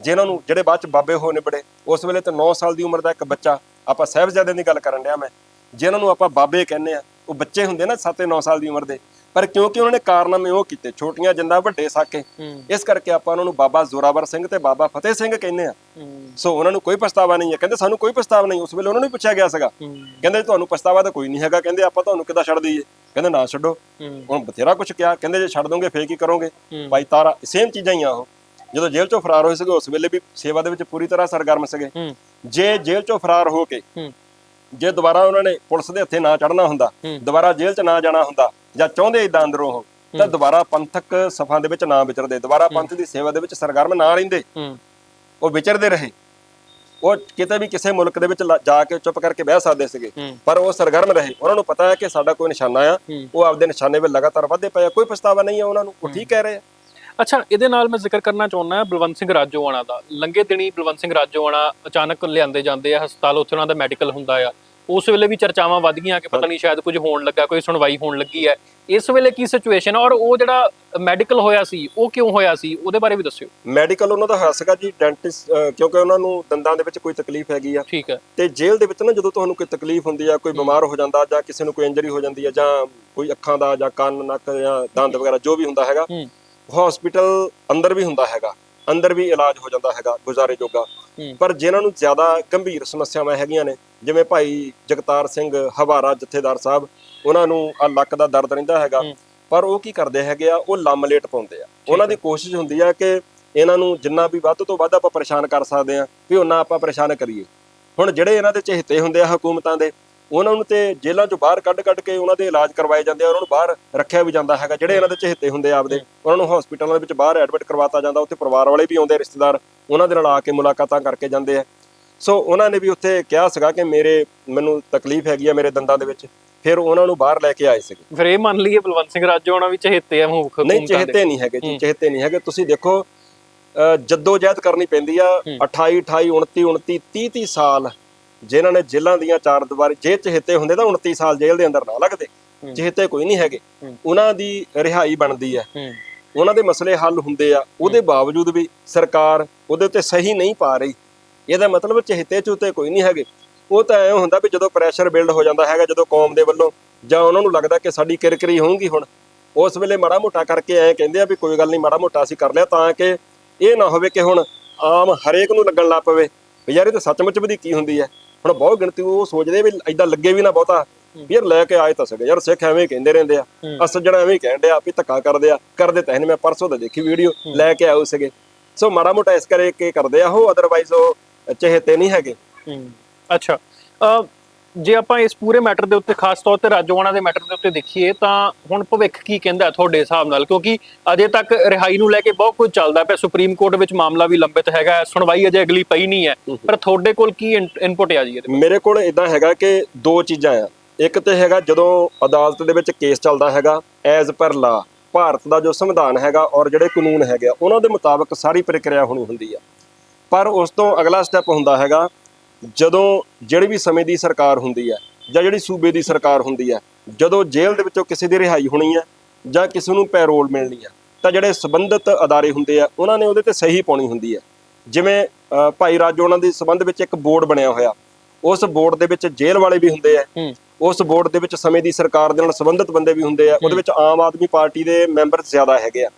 ਜਿਨ੍ਹਾਂ ਨੂੰ ਜਿਹੜੇ ਬਾਅਦ ਚ ਬਾਬੇ ਹੋ ਨਿਬੜੇ ਉਸ ਵੇਲੇ ਤਾਂ 9 ਸਾਲ ਦੀ ਉਮਰ ਦਾ ਇੱਕ ਬੱਚਾ ਆਪਾਂ ਸਾਹਿਬਜ਼ਾਦਿਆਂ ਦੀ ਗੱਲ ਕਰਨ ਡਿਆ ਮੈਂ। ਜਿਨ੍ਹਾਂ ਨੂੰ ਆਪਾਂ ਬਾਬੇ ਕਹਿੰਦੇ ਆ ਉਹ ਬੱਚੇ ਹੁੰਦੇ ਨਾ 7 9 ਸਾਲ ਦੀ ਉਮਰ ਦੇ ਪਰ ਕਿਉਂਕਿ ਉਹਨਾਂ ਨੇ ਕਾਰਨਾਮੇ ਉਹ ਕੀਤੇ ਛੋਟੀਆਂ ਜਿੰਦਾ ਵੱਡੇ ਸਾਕੇ ਇਸ ਕਰਕੇ ਆਪਾਂ ਉਹਨਾਂ ਨੂੰ ਬਾਬਾ ਜ਼ੋਰਾਵਰ ਸਿੰਘ ਤੇ ਬਾਬਾ ਫਤਿਹ ਸਿੰਘ ਕਹਿੰਦੇ ਆ। ਸੋ ਉਹਨਾਂ ਨੂੰ ਕੋਈ ਪਛਤਾਵਾ ਨਹੀਂ ਹੈ। ਕਹਿੰਦੇ ਸਾਨੂੰ ਕੋਈ ਪਛਤਾਵਾ ਨਹੀਂ ਉਸ ਵੇਲੇ ਉਹਨਾਂ ਨੂੰ ਪੁੱਛਿਆ ਗਿਆ ਸੀਗਾ। ਕਹਿੰਦੇ ਤੁਹਾਨੂੰ ਪਛਤਾਵਾ ਤਾਂ ਕੋਈ ਨਹੀਂ ਹੈਗਾ ਕਹਿੰਦੇ ਆਪਾਂ ਤੁਹਾਨੂੰ ਕਿੱਦਾਂ ਛੱਡ ਦਈਏ? ਕਹਿੰਦੇ ਨਾ ਛੱਡੋ। ਹੁਣ ਬਥੇਰਾ ਕੁਝ ਕਿਹਾ ਕਹਿੰਦੇ ਜੇ ਛੱਡ ਦੋਗੇ ਫੇਰ ਕੀ ਕਰੋਗੇ। ਭਾਈ ਤਾਰਾ ਸੇਮ ਚੀਜ਼ਾਂ ਹੀ ਆ ਉਹ। ਜਦੋਂ ਜੇਲ੍ਹ ਚੋਂ ਫਰਾਰ ਹੋਏ ਸੀਗੇ ਉਸ ਵੇਲੇ ਵੀ ਸੇਵਾ ਦੇ ਵਿੱਚ ਪੂਰੀ ਤਰ੍ਹਾਂ ਸਰਗਰਮ ਸੀਗੇ। ਹੂੰ। ਜੇ ਜੇਲ੍ਹ ਚੋਂ ਫਰਾਰ ਹੋ ਕੇ ਹੂੰ। ਜੇ ਦੁਬਾਰਾ ਉਹਨਾਂ ਨੇ ਪੁਲਿਸ ਦੇ ਹੱਥੇ ਨਾ ਚੜਨਾ ਹੁੰਦਾ ਹੂੰ। ਦੁਬਾਰਾ ਜੇਲ੍ਹ 'ਚ ਨਾ ਜਾਣਾ ਹੁੰਦਾ ਜਾਂ ਚਾਹੁੰਦੇ ਇਦਾਂ ਅੰਦਰੋਂ ਉਹ ਤਾਂ ਦੁਬਾਰਾ ਪੰਥਕ ਸਫਾਂ ਦੇ ਵਿੱਚ ਨਾ ਵਿਚਰਦੇ ਦੁਬਾਰਾ ਪੰਥ ਦੀ ਸੇਵਾ ਦੇ ਵਿੱਚ ਸਰਗਰਮ ਨਾ ਰਹਿੰਦੇ ਹੂੰ। ਉਹ ਵਿਚਰਦੇ ਰਹੇ। ਉਹ ਕਿਤੇ ਵੀ ਕਿਸੇ ਮੁਲਕ ਦੇ ਵਿੱਚ ਜਾ ਕੇ ਚੁੱਪ ਕਰਕੇ ਬਹਿ ਸਕਦੇ ਸੀਗੇ ਹੂੰ। ਪਰ ਉਹ ਸਰਗਰਮ ਰਹੇ। ਉਹਨਾਂ ਨੂੰ ਪਤਾ ਹੈ ਕਿ ਸਾਡਾ ਕੋਈ ਨਿਸ਼ਾਨਾ ਆ ਹੂੰ। ਉਹ ਆਪਦੇ ਨਿਸ਼ਾਨੇ 'ਤੇ ਲਗਾਤਾਰ ਵਧਦੇ ਪਏ ਕੋਈ ਪਛਤਾਵਾ ਨਹੀਂ ਹੈ ਉਹਨਾਂ ਨੂੰ ਉਹ ਠੀਕ ਕਹਿ ਰਹੇ ਆ। ਅੱਛਾ ਇਹਦੇ ਨਾਲ ਮੈਂ ਜ਼ਿਕਰ ਕਰਨਾ ਚਾਹੁੰਦਾ ਬਲਵੰਤ ਸਿੰਘ ਰਾਜੋਆਣਾ ਦਾ। ਲੰਗੇ ਦਿਨੀ ਬਲਵੰਤ ਸਿੰਘ ਰਾਜੋਆਣਾ ਅਚਾਨਕ ਲਿਆਂਦੇ ਜਾਂਦੇ ਆ ਹਸਪਤਾਲ ਉੱਥੇ ਉਹਨਾਂ ਦਾ ਮੈਡੀਕਲ ਹੁੰਦਾ ਆ। ਉਸ ਵੇਲੇ ਵੀ ਚਰਚਾਵਾਂ ਵਧ ਗਈਆਂ ਕਿ ਪਤਾ ਨਹੀਂ ਸ਼ਾਇਦ ਕੁਝ ਹੋਣ ਲੱਗਾ ਕੋਈ ਸੁਣਵਾਈ ਹੋਣ ਲੱਗੀ ਹੈ। ਇਸ ਵੇਲੇ ਕੀ ਸਿਚੁਏਸ਼ਨ ਔਰ ਉਹ ਜਿਹੜਾ ਮੈਡੀਕਲ ਹੋਇਆ ਸੀ ਉਹ ਕਿਉਂ ਹੋਇਆ ਸੀ? ਉਹਦੇ ਬਾਰੇ ਵੀ ਦੱਸਿਓ। ਮੈਡੀਕਲ ਉਹਨਾਂ ਦਾ ਹੋਇਆ ਸੀਗਾ ਜੀ ਡੈਂਟਿਸਟ ਕਿਉਂਕਿ ਉਹਨਾਂ ਨੂੰ ਦੰਦਾਂ ਦੇ ਵਿੱਚ ਕੋਈ ਤਕਲੀਫ ਹੈਗੀ ਆ। ਠੀਕ ਹੈ। ਤੇ ਜੇਲ੍ਹ ਦੇ ਵਿੱਚ ਨਾ ਜਦੋਂ ਤੁਹਾਨੂੰ ਕੋਈ ਤਕਲੀਫ ਹੁੰਦੀ ਆ ਕੋਈ ਬਿਮਾਰ ਹੋ ਜਾਂਦਾ ਜਾਂ ਕਿਸੇ ਨੂੰ ਕੋਈ ਇੰਜਰੀ ਹੋ ਜਾਂਦੀ ਆ ਜਾਂ ਕੋਈ ਅੱਖਾਂ ਦਾ ਜਾਂ ਕੰਨ ਨੱਕ ਜਾਂ ਦੰਦ ਵਗੈਰਾ ਜੋ ਵੀ ਹੁੰਦਾ ਹੈਗਾ ਹਸਪੀਟਲ ਅੰਦਰ ਵੀ ਹੁੰਦਾ ਹੈਗਾ ਅੰਦਰ ਵੀ ਇਲਾਜ ਹੋ ਜਾਂਦਾ ਹੈਗਾ ਗੁਜ਼ਾਰੇ ਜੋਗਾ। ਪਰ ਜਿਨ੍ਹਾਂ ਨੂੰ ਜ਼ਿਆਦਾ ਗੰਭੀਰ ਸਮੱਸਿਆਵਾਂ ਹੈਗੀਆਂ ਨੇ ਜਿਵੇਂ ਭਾਈ ਜਗਤਾਰ ਸਿੰਘ ਹਵਾਰਾ ਜਥੇਦਾਰ ਸਾਹਿਬ ਉਹਨਾਂ ਨੂੰ ਆ ਲੱਕ ਦਾ ਦਰਦ ਰਹਿੰਦਾ ਹੈਗਾ। ਪਰ ਉਹ ਕੀ ਕਰਦੇ ਹੈਗੇ ਆ ਉਹ ਲੰਮ ਲੇਟ ਪਾਉਂਦੇ ਆ। ਉਹਨਾਂ ਦੀ ਕੋਸ਼ਿਸ਼ ਹੁੰਦੀ ਆ ਕਿ ਇਹਨਾਂ ਨੂੰ ਜਿੰਨਾ ਵੀ ਵੱਧ ਤੋਂ ਵੱਧ ਆਪਾਂ ਪਰੇਸ਼ਾਨ ਕਰ ਸਕਦੇ ਆ ਵੀ ਉਹਨਾਂ ਆਪਾਂ ਪਰੇਸ਼ਾਨ ਕਰੀਏ। ਹੁਣ ਜਿਹੜੇ ਇਹਨਾਂ ਦੇ ਚਹੇਤੇ ਹੁੰਦੇ ਆ ਹਕੂਮਤਾਂ ਦੇ ਉਹਨਾਂ ਨੂੰ ਤੇ ਜੇਲ੍ਹਾਂ ਚੋਂ ਬਾਹਰ ਕੱਢ ਕੱਢ ਕੇ ਉਹਨਾਂ ਦੇ ਇਲਾਜ ਕਰਵਾਏ ਜਾਂਦੇ ਆ ਉਹਨਾਂ ਨੂੰ ਬਾਹਰ ਰੱਖਿਆ ਵੀ ਜਾਂਦਾ ਹੈਗਾ ਜਿਹੜੇ ਇਹਨਾਂ ਦੇ ਚਹੇਤੇ ਹੁੰਦੇ ਆ ਆਪਦੇ ਉਹਨਾਂ ਨੂੰ ਹਸਪੀਟਲਾਂ ਦੇ ਵਿੱਚ ਬਾਹਰ ਐਡਮਿਟ ਕਰਵਾਤਾ ਜਾਂਦਾ ਉੱਥੇ ਪਰਿਵਾਰ ਵਾਲੇ ਵੀ ਆਉਂਦੇ ਰਿਸ਼ਤੇਦਾਰ ਉਹਨਾਂ ਦੇ ਨਾਲ ਆ ਕੇ ਮੁਲਾਕਾਤਾਂ ਕਰਕੇ ਜਾਂਦੇ ਆ। ਸੋ ਉਹਨਾਂ ਨੇ ਵੀ ਉੱਥੇ ਕਿਹਾ ਸੀਗਾ ਕਿ ਮੇਰੇ ਮੈਨੂੰ ਤਕਲੀਫ ਹੈਗੀ ਆ ਮੇਰੇ ਦੰਦਾਂ ਦੇ ਵਿੱਚ ਫਿਰ ਉਹਨਾਂ ਨੂੰ ਬਾਹਰ ਲੈ ਕੇ ਆਏ ਸੀਗੇ। ਫਿਰ ਇਹ ਮੰਨ ਲਈਏ ਬਲਵੰਤ ਸਿੰਘ ਰਾਜੋਆਣਾ ਵੀ ਚਹੇਤੇ ਆ ਮੁੱਖ ਨਹੀਂ ਚਹੇਤੇ ਨਹੀਂ ਹੈਗੇ ਜੀ ਚਹੇਤੇ ਨਹੀਂ ਹੈਗੇ। ਤੁਸੀਂ ਦੇਖੋ ਜੱਦੋ-ਜਹਿਦ ਕਰਨੀ ਪੈਂਦੀ ਆ 28 28 29 29 30 30 ਸਾਲ ਜਿਨ੍ਹਾਂ ਨੇ ਜੇਲ੍ਹਾਂ ਦੀਆਂ ਚਾਰ ਦੀਵਾਰੀ ਜੇ ਚਹੇਤੇ ਹੁੰਦੇ ਤਾਂ 29 ਸਾਲ ਜੇਲ੍ਹ ਦੇ ਅੰਦਰ ਨਾ ਲੱਗਦੇ। ਚਹੇਤੇ ਕੋਈ ਨਹੀਂ ਹੈਗੇ। ਉਹਨਾਂ ਦੀ ਰਿਹਾਈ ਬਣਦੀ ਹੂੰ। ਉਹਨਾਂ ਦੇ ਮਸਲੇ ਹੱਲ ਹੁੰਦੇ ਆ। ਉਹਦੇ ਬਾਵਜੂਦ ਵੀ ਸਰਕਾਰ ਉਹਦੇ ਉੱਤੇ ਸਹੀ ਨਹੀਂ ਪਾ ਰਹੀ। ਇਹਦਾ ਮਤਲਬ ਚਹੇਤੇ ਚ ਉੱਤੇ ਕੋਈ ਨਹੀਂ ਹੈਗੇ। ਉਹ ਤਾਂ ਐਂ ਹੁੰਦਾ ਵੀ ਜਦੋਂ ਪ੍ਰੈਸ਼ਰ ਬਿਲਡ ਹੋ ਜਾਂਦਾ ਹੈਗਾ ਜਦੋਂ ਕੌਮ ਦੇ ਵੱਲੋਂ ਜਾਂ ਉਹਨਾਂ ਨੂੰ ਲੱਗਦਾ ਕਿ ਸਾਡੀ ਕਿਰਕਰੀ ਹੋਊਗੀ ਹੁਣ ਉਸ ਵੇਲੇ ਮਾੜਾ ਮੋਟਾ ਕਰਕੇ ਐਂ ਕਹਿੰਦੇ ਆ ਵੀ ਕੋਈ ਗੱਲ ਨਹੀਂ ਮਾੜਾ ਮੋਟਾ ਅਸੀਂ ਕਰ ਲਿਆ ਤਾਂ ਕਿ ਇਹ ਨਾ ਹੋਵੇ ਕਿ ਹੁਣ ਆਮ ਹਰੇਕ ਨੂੰ ਲੱਗਣ ਲੱਗ ਪਵੇ। ਵੀ ਯਾਰ ਇਹ ਤਾਂ ਸੱਚਮੁੱਚ ਵਧੀਕੀ ਹੁੰਦੀ ਹੈ? ਹੁਣ ਬਹੁਤ ਗਿਣਤੀ ਉਹ ਸੋਚਦੇ ਵੀ ਐਦਾਂ ਲੱਗੇ ਵੀ ਨਾ ਬਹੁਤਾ। ਯਾਰ ਲੈ ਕੇ ਆਏ ਤਾਂ ਸਕੇ। ਯਾਰ ਸਿੱਖ ਐਵੇਂ ਹੀ ਕਹਿੰਦੇ ਰਹਿੰਦੇ ਆ। ਆ ਸੱਜਣਾ ਐਵੇਂ ਹੀ ਕਹਿੰਦੇ ਆ ਵੀ ਧੱਕਾ ਕਰਦੇ ਆ ਕਰਦੇ ਤਾਂ ਹੈ ਨੀ। ਮੈਂ ਪਰਸੋਂ ਤਾਂ ਦੇਖੀ ਵੀਡੀਓ ਲੈ ਕੇ ਆਉ ਸੀਗੇ। ਸੋ ਮਾੜਾ ਮੋਟਾ ਇਸ ਕਰੇ ਕੇ ਕਰਦੇ ਆ ਉਹ ਅਦਰਵਾਈਜ਼ ਉਹ ਚਹੇਤੇ ਨਹੀਂ ਹੈਗੇ। ਅੱਛਾ। ਜੇ ਆਪਾਂ ਇਸ ਪੂਰੇ ਮੈਟਰ ਦੇ ਉੱਤੇ ਖਾਸ ਤੌਰ ਤੇ ਰਾਜੋਆਣਾ ਦੇ ਮੈਟਰ ਦੇ ਉੱਤੇ ਦੇਖੀਏ ਤਾਂ ਹੁਣ ਭਵਿੱਖ ਕੀ ਕਹਿੰਦਾ ਤੁਹਾਡੇ ਹਿਸਾਬ ਨਾਲ? ਕਿਉਂਕਿ ਅਜੇ ਤੱਕ ਰਿਹਾਈ ਨੂੰ ਲੈ ਕੇ ਬਹੁਤ ਕੁਝ ਚੱਲਦਾ ਪਿਆ। ਸੁਪਰੀਮ ਕੋਰਟ ਵਿੱਚ ਮਾਮਲਾ ਵੀ ਲੰਬਿਤ ਹੈਗਾ ਸੁਣਵਾਈ ਅਜੇ ਅਗਲੀ ਪਈ ਨਹੀਂ ਹੈ। ਪਰ ਤੁਹਾਡੇ ਕੋਲ ਕੀ ਇਨਪੁਟ ਆ ਜੀ ਇਹਦੇ ਮੇਰੇ ਕੋਲ ਇਦਾਂ ਹੈਗਾ ਕਿ ਦੋ ਚੀਜ਼ਾਂ ਆ। ਇੱਕ ਤੇ ਹੈਗਾ ਜਦੋਂ ਅਦਾਲਤ ਦੇ ਵਿੱਚ ਕੇਸ ਚੱਲਦਾ ਹੈਗਾ ਐਜ਼ ਪਰ ਲਾ ਭਾਰਤ ਦਾ ਜੋ ਸੰਵਿਧਾਨ ਹੈਗਾ ਔਰ ਜਿਹੜੇ ਕਾਨੂੰਨ ਹੈਗੇ ਆ ਉਹਨਾਂ ਦੇ ਮੁਤਾਬਕ ਸਾਰੀ ਪ੍ਰਕਿਰਿਆ ਹੋਣੀ ਹੁੰਦੀ ਆ। ਪਰ ਉਸ ਤੋਂ ਅਗਲਾ ਸਟੈਪ ਹੁੰਦਾ ਹੈਗਾ ਜਦੋਂ ਜਿਹੜੀ ਵੀ ਸਮੇਂ ਦੀ ਸਰਕਾਰ ਹੁੰਦੀ ਹੈ ਜਾਂ ਜਿਹੜੀ ਸੂਬੇ ਦੀ ਸਰਕਾਰ ਹੁੰਦੀ ਹੈ ਜਦੋਂ ਜੇਲ੍ਹ ਦੇ ਵਿੱਚੋਂ ਕਿਸੇ ਦੀ ਰਿਹਾਈ ਹੋਣੀ ਹੈ ਜਾਂ ਕਿਸੇ ਨੂੰ ਪੈਰੋਲ ਮਿਲਣੀ ਹੈ ਤਾਂ ਜਿਹੜੇ ਸਬੰਧਤ ਅਦਾਰੇ ਹੁੰਦੇ ਆ ਉਹਨਾਂ ਨੇ ਉਹਦੇ ਤੇ ਸਹੀ ਪਾਉਣੀ ਹੁੰਦੀ ਹੈ। ਜਿਵੇਂ ਭਾਈ ਰਾਜੋ ਉਹਨਾਂ ਦੇ ਸਬੰਧ ਵਿੱਚ ਇੱਕ ਬੋਰਡ ਬਣਿਆ ਹੋਇਆ ਉਸ ਬੋਰਡ ਦੇ ਵਿੱਚ ਜੇਲ੍ਹ ਵਾਲੇ ਵੀ ਹੁੰਦੇ ਆ ਉਸ ਬੋਰਡ ਦੇ ਵਿੱਚ ਸਮੇਂ ਦੀ ਸਰਕਾਰ ਦੇ ਨਾਲ ਸੰਬੰਧਿਤ ਬੰਦੇ ਵੀ ਹੁੰਦੇ ਆ ਉਹਦੇ ਵਿੱਚ ਆਮ ਆਦਮੀ ਪਾਰਟੀ ਦੇ ਮੈਂਬਰ ਜ਼ਿਆਦਾ ਹੈਗੇ ਆ।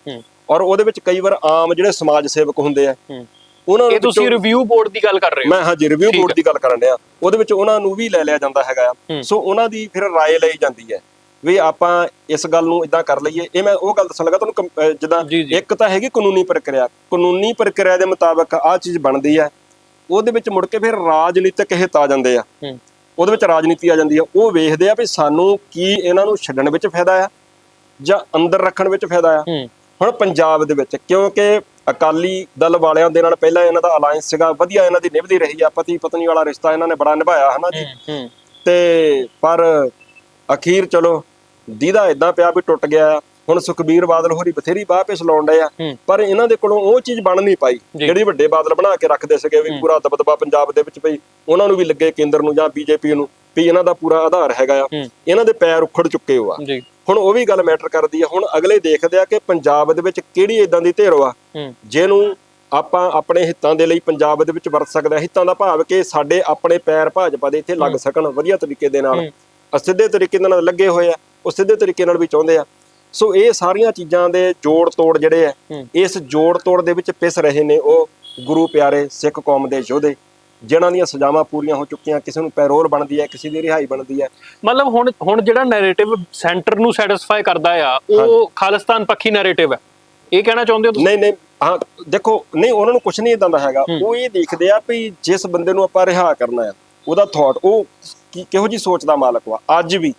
ਔਰ ਉਹਦੇ ਵਿੱਚ ਕਈ ਵਾਰ ਆਮ ਜਿਹੜੇ ਸਮਾਜ ਸੇਵਕ ਹੁੰਦੇ ਆ ਹੂੰ ਉਹਨਾਂ ਇਹ ਨੂੰ ਤੁਸੀਂ ਰਿਵਿਊ ਬੋਰਡ ਦੀ ਗੱਲ ਕਰ ਰਹੇ ਹੋ ਮੈਂ ਹਾਂਜੀ ਰਿਵਿਊ ਠੀਕ ਬੋਰਡ ਦੀ ਗੱਲ ਕਰਨ ਡਿਆ ਉਹਦੇ ਵਿੱਚ ਉਹਨਾਂ ਨੂੰ ਵੀ ਲੈ ਲਿਆ ਜਾਂਦਾ ਹੈਗਾ ਆ ਹੂੰ। ਸੋ ਉਹਨਾਂ ਦੀ ਫਿਰ رائے ਲਈ ਜਾਂਦੀ ਹੈ ਵੀ ਆਪਾਂ ਇਸ ਗੱਲ ਨੂੰ ਇਦਾਂ ਕਰ ਲਈਏ ਇਹ ਮੈਂ ਉਹ ਗੱਲ ਦੱਸਣ ਲੱਗਾ ਤੁਹਾਨੂੰ ਕੰਪ- ਅਹ ਜਿੱਦਾਂ ਜੀ, ਜੀ। ਇੱਕ ਤਾਂ ਹੈਗੀ ਕਾਨੂੰਨੀ ਪ੍ਰਕਿਰਿਆ ਕਾਨੂੰਨੀ ਪ੍ਰਕਿਰਿਆ ਦੇ ਮੁਤਾਬਕ ਆਹ ਚੀਜ਼ ਬਣਦੀ ਹੈ ਉਹਦੇ ਵਿੱਚ ਮੁੜ ਕੇ ਫਿਰ ਰਾਜਨੀਤਿਕ ਹਿੱਤ ਆ ਜਾਂਦੇ ਆ ਹੂੰ ਉਹਦੇ ਵਿੱਚ ਰਾਜਨੀਤੀ ਆ ਜਾਂਦੀ ਆ ਉਹ ਵੇਖਦੇ ਆ ਵੀ ਸਾਨੂੰ ਕੀ ਇਹਨਾਂ ਨੂੰ ਛੱਡਣ ਵਿੱਚ ਫਾਇਦਾ ਆ ਜਾਂ ਅੰਦਰ ਰੱਖਣ ਵਿੱਚ ਫਾਇਦਾ ਆ ਹੂੰ ਹੁਣ ਪੰਜਾਬ ਦੇ ਵਿੱਚ ਕਿਉਂਕਿ ਅਕਾਲੀ ਦਲ ਵਾਲਿਆਂ ਦੇ ਨਾਲ ਪਹਿਲਾਂ ਇਹਨਾਂ ਦਾ ਅਲਾਈਅੰਸ ਸੀਗਾ ਵਧੀਆ ਇਹਨਾਂ ਦੀ ਨਿਭਦੀ ਰਹੀ ਆ ਪਤੀ ਪਤਨੀ ਵਾਲਾ ਰਿਸ਼ਤਾ ਇਹਨਾਂ ਨੇ ਬੜਾ ਨਿਭਾਇਆ ਹਨਾ ਜੀ ਤੇ ਪਰ ਅਖੀਰ ਚਲੋ ਦੀਦਾ ਇਦਾਂ ਪਿਆ ਵੀ ਟੁੱਟ ਗਿਆ। ਹੁਣ ਸੁਖਬੀਰ ਬਾਦਲ ਹੋਰੀ ਬਥੇਰੀ ਬਾਹ ਪੇ ਸਲਾਉਣ ਡਏ ਆ। ਪਰ ਇਹਨਾਂ ਦੇ ਕੋਲੋਂ ਉਹ ਚੀਜ਼ ਬਣ ਨਹੀਂ ਪਾਈ। ਜਿਹੜੀ ਵੱਡੇ ਬਾਦਲ ਬਣਾ ਕੇ ਰੱਖਦੇ ਸੀਗੇ ਵੀ ਪੂਰਾ ਦਬਦਬਾ ਪੰਜਾਬ ਦੇ ਵਿੱਚ ਪਈ ਉਹਨਾਂ ਨੂੰ ਵੀ ਲੱਗੇ ਕੇਂਦਰ ਨੂੰ ਜਾਂ ਬੀਜੇਪੀ ਨੂੰ ਵੀ ਇਹਨਾਂ ਦਾ ਪੂਰਾ ਆਧਾਰ ਹੈਗਾ ਆ। ਇਹਨਾਂ ਦੇ ਪੈਰ ਉਖੜ ਚੁੱਕੇ ਹੋ ਆ ਜੀ ਹੁਣ ਉਹ ਵੀ ਗੱਲ ਮੈਟਰ ਕਰਦੀ ਆ। ਹੁਣ ਅਗਲੇ ਦੇਖਦੇ ਆ ਕਿ ਪੰਜਾਬ ਦੇ ਵਿੱਚ ਕਿਹੜੀ ਇਦਾਂ ਦੀ ਧਿਰ ਹੂੰ। ਜਿਹਨੂੰ ਆਪਾਂ ਆਪਣੇ ਹਿੱਤਾਂ ਦੇ ਲਈ ਪੰਜਾਬ ਦੇ ਵਿੱਚ ਵਰਤ ਸਕਦੇ ਹਿੱਤਾਂ ਦਾ ਭਾਵ ਕਿ ਸਾਡੇ ਆਪਣੇ ਪੈਰ ਭਾਜਪਾ ਦੇ ਇੱਥੇ ਲੱਗ ਸਕਣ ਵਧੀਆ ਤਰੀਕੇ ਦੇ ਨਾਲ। ਹੂੰ। ਅ ਸਿੱਧੇ ਤਰੀਕੇ ਨਾਲ ਲੱਗੇ ਹੋਏ ਆ। ਉਹ ਸਿੱਧੇ ਤਰੀਕੇ ਨਾਲ ਵੀ ਚਾਹੁੰਦੇ ਆ। ਸੋ ਇਹ ਸਾਰੀਆਂ ਚੀਜ਼ਾਂ ਦੇ ਜੋੜ ਤੋੜ ਜਿਹੜੇ ਆ। ਇਸ ਜੋੜ ਤੋੜ ਦੇ ਵਿੱਚ ਪਿਸ ਰਹੇ ਨੇ ਉਹ ਗੁਰੂ ਪਿਆਰੇ ਸਿੱਖ ਕੌਮ ਦੇ ਯੋਧੇ। ਜਿਨ੍ਹਾਂ ਦੀਆਂ ਸਜ਼ਾਵਾਂ ਪੂਰੀਆਂ ਹੋ ਚੁੱਕੀਆਂ ਕਿਸੇ ਨੂੰ ਪੈਰੋਲ ਬਣਦੀ ਹੈ ਕਿਸੇ ਦੀ ਰਿਹਾਈ ਬਣਦੀ ਹੈ। ਮਤਲਬ ਹੁਣ ਹੁਣ ਜਿਹੜਾ ਨੈਰੇਟਿਵ ਸੈਂਟਰ ਨੂੰ ਸੈਟੀਸਫਾਈ ਕਰਦਾ ਆ ਉਹ ਖਾਲਿਸਤਾਨ ਪੱਖੀ ਨੈਰੇਟਿਵ ਹੈ। ਇਹ ਕਹਿਣਾ ਚਾਹੁੰਦੇ ਹੋ ਤੁਸੀਂ? ਨਹੀਂ ਨਹੀਂ ਹਾਂ ਦੇਖੋ ਨਹੀਂ ਉਹਨਾਂ ਨੂੰ ਕੁਝ ਨਹੀਂ ਇਦਾਂ ਦਾ ਹੈਗਾ। ਉਹ ਇਹ ਦੇਖਦੇ ਆ ਵੀ ਜਿਸ ਬੰਦੇ ਨੂੰ ਆਪਾਂ ਰਿਹਾ ਕਰਨਾ ਆ ਉਹਦਾ ਥਾਟ ਉਹ ਕਿਹੋ ਜੀ ਸੋਚ ਦਾ ਮਾਲਕ ਵਾ? ਅੱਜ ਵੀ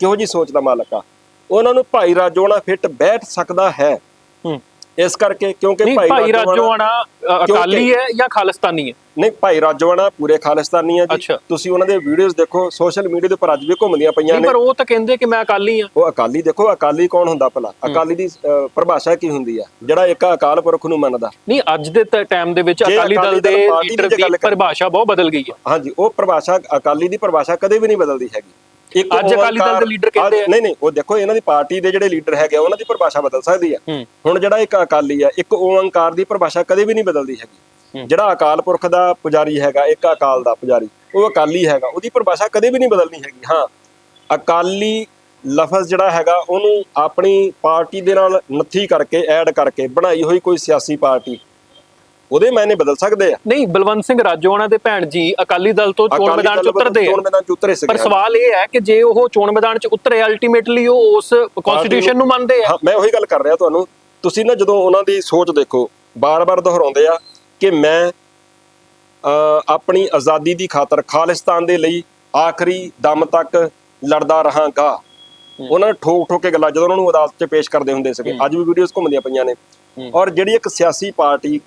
ਕਿਹੋ ਜੀ ਸੋਚ ਦਾ ਮਾਲਕ ਆ? ਉਹਨਾਂ ਨੂੰ ਭਾਈ ਰਾਜੋਣਾ ਫਿੱਟ ਬੈਠ ਸਕਦਾ ਹੈ। ਹੂੰ। ਇਸ ਕਰਕੇ ਕਿਉਂਕਿ ਨਹੀਂ ਭਾਈ ਰਾਜੋਆਣਾ ਅਕਾਲੀ ਹੈ ਜਾਂ ਖਾਲਿਸਤਾਨੀ ਹੈ? ਨਹੀਂ ਭਾਈ ਰਾਜੋਣਾ ਪੂਰੇ ਖਾਲਿਸਤਾਨੀ ਆ ਜੀ। ਤੁਸੀਂ ਉਹਨਾਂ ਦੇ ਵੀਡੀਓਜ਼ ਦੇਖੋ ਸੋਸ਼ਲ ਮੀਡੀਆ ਦੇ ਉੱਪਰ ਅੱਜ ਵੀ ਘੁੰਮਦੀਆਂ ਪਈਆਂ ਨੇ। ਪਰ ਉਹ ਤਾਂ ਕਹਿੰਦੇ ਕਿ ਮੈਂ ਅਕਾਲੀ ਆ ਉਹ ਅਕਾਲੀ ਦੇਖੋ ਅਕਾਲੀ ਕੌਣ ਹੁੰਦਾ ਭਲਾ? ਅਕਾਲੀ ਦੀ ਪਰਿਭਾਸ਼ਾ ਕੀ ਹੁੰਦੀ ਆ ਜਿਹੜਾ ਇੱਕ ਅਕਾਲ ਪੁਰਖ ਨੂੰ ਮੰਨਦਾ। ਨਹੀਂ ਅੱਜ ਦੇ ਟਾਈਮ ਦੇ ਵਿੱਚ ਅਕਾਲੀ ਦਲ ਦੇ ਲੀਡਰ ਦੀ ਪਰਿਭਾਸ਼ਾ ਬਹੁਤ ਬਦਲ ਗਈ ਹੈ। ਹਾਂਜੀ ਉਹ ਪਰਿਭਾਸ਼ਾ ਅਕਾਲੀ ਦੀ ਪਰਿਭਾਸ਼ਾ ਕਦੇ ਵੀ ਨਹੀਂ ਬਦਲਦੀ ਹੈਗੀ। ਇੱਕ ਅੱਜ ਅਕਾਲੀ ਦਲ ਦੇ ਲੀਡਰ ਕਹਿੰਦੇ ਆ। ਨਹੀਂ ਨਹੀਂ ਉਹ ਦੇਖੋ ਇਹਨਾਂ ਦੀ ਪਾਰਟੀ ਦੇ ਜਿਹੜੇ ਲੀਡਰ ਹੈਗੇ ਉਹਨਾਂ ਦੀ ਪਰਿਭਾਸ਼ਾ ਬਦਲ ਸਕਦੀ ਆ ਹੁਣ ਜਿਹੜਾ ਇੱਕ ਅਕਾਲੀ ਆ ਇੱਕ ਓਮਕਾਰ ਦੀ ਪਰਿਭਾਸ਼ਾ ਕਦੇ ਵੀ ਨਹੀਂ ਬਦਲਦੀ ਹੈਗੀ। ਜਿਹੜਾ ਅਕਾਲ ਪੁਰਖ ਦਾ ਪੁਜਾਰੀ ਹੈਗਾ ਇੱਕ ਅਕਾਲ ਦਾ ਪੁਜਾਰੀ ਉਹ ਅਕਾਲੀ ਹੈਗਾ ਉਹਦੀ ਪਰਿਭਾਸ਼ਾ ਕਦੇ ਵੀ ਨਹੀਂ ਬਦਲਣੀ ਹੈਗੀ ਹਾਂ ਅਕਾਲੀ ਲਫ਼ਜ਼ ਜਿਹੜਾ ਹੈਗਾ ਉਹਨੂੰ ਆਪਣੀ ਪਾਰਟੀ ਦੇ ਨਾਲ ਨੱਥੀ ਕਰਕੇ ਐਡ ਕਰਕੇ ਬਣਾਈ ਹੋਈ ਕੋਈ ਸਿਆਸੀ ਪਾਰਟੀ ਉਹਦੇ ਮਾਇਨੇ ਬਦਲ ਸਕਦੇ ਆ। ਨਹੀਂ ਬਲਵੰਤ ਸਿੰਘ ਰਾਜੋਆਣਾ ਦੇ ਭੈਣ ਜੀ ਅਕਾਲੀ ਦਲ ਤੋਂ ਚੋਣ ਮੈਦਾਨ 'ਚ ਉਤਰਦੇ ਆ। ਚੋਣ ਮੈਦਾਨ 'ਚ ਉਤਰੇ ਸੀਗੇ ਪਰ ਸਵਾਲ ਇਹ ਹੈ ਕਿ ਜੇ ਉਹ ਚੋਣ ਮੈਦਾਨ 'ਚ ਉਤਰੇ ਅਲਟੀਮੇਟਲੀ ਉਹ ਉਸ ਕਨਸਟੀਟਿਊਸ਼ਨ ਨੂੰ ਮੰਨਦੇ ਆ। ਮੈਂ ਉਹੀ ਗੱਲ ਕਰ ਰਿਹਾ ਤੁਹਾਨੂੰ। ਤੁਸੀਂ ਨਾ ਜਦੋਂ ਉਹਨਾਂ ਦੀ ਸੋਚ ਦੇਖੋ ਬਾਰ-ਬਾਰ ਦੁਹਰਾਉਂਦੇ ਆ ਕਿ ਮੈਂ ਆਪਣੀ ਆਜ਼ਾਦੀ ਦੀ ਖਾਤਰ ਖਾਲਿਸਤਾਨ ਦੇ ਲਈ ਆਖਰੀ ਦਮ ਤੱਕ ਲੜਦਾ ਰਹਾਂਗਾ। ਉਹਨਾਂ ਨੇ ਠੋਕ ਠੋਕ ਕੇ ਗੱਲਾਂ ਜਦੋਂ ਉਹਨਾਂ ਨੂੰ ਅਦਾਲਤ 'ਚ ਪੇਸ਼ ਕਰਦੇ ਹੁੰਦੇ ਸੀਗੇ। ਅੱਜ ਵੀ ਵੀਡੀਓਜ਼ ਘੁੰਮਦੀਆਂ ਪਈਆਂ ਨੇ। ਔਰ ਜਿਹੜੀ ਇੱਕ ਸਿਆਸੀ ਪਾਰਟੀ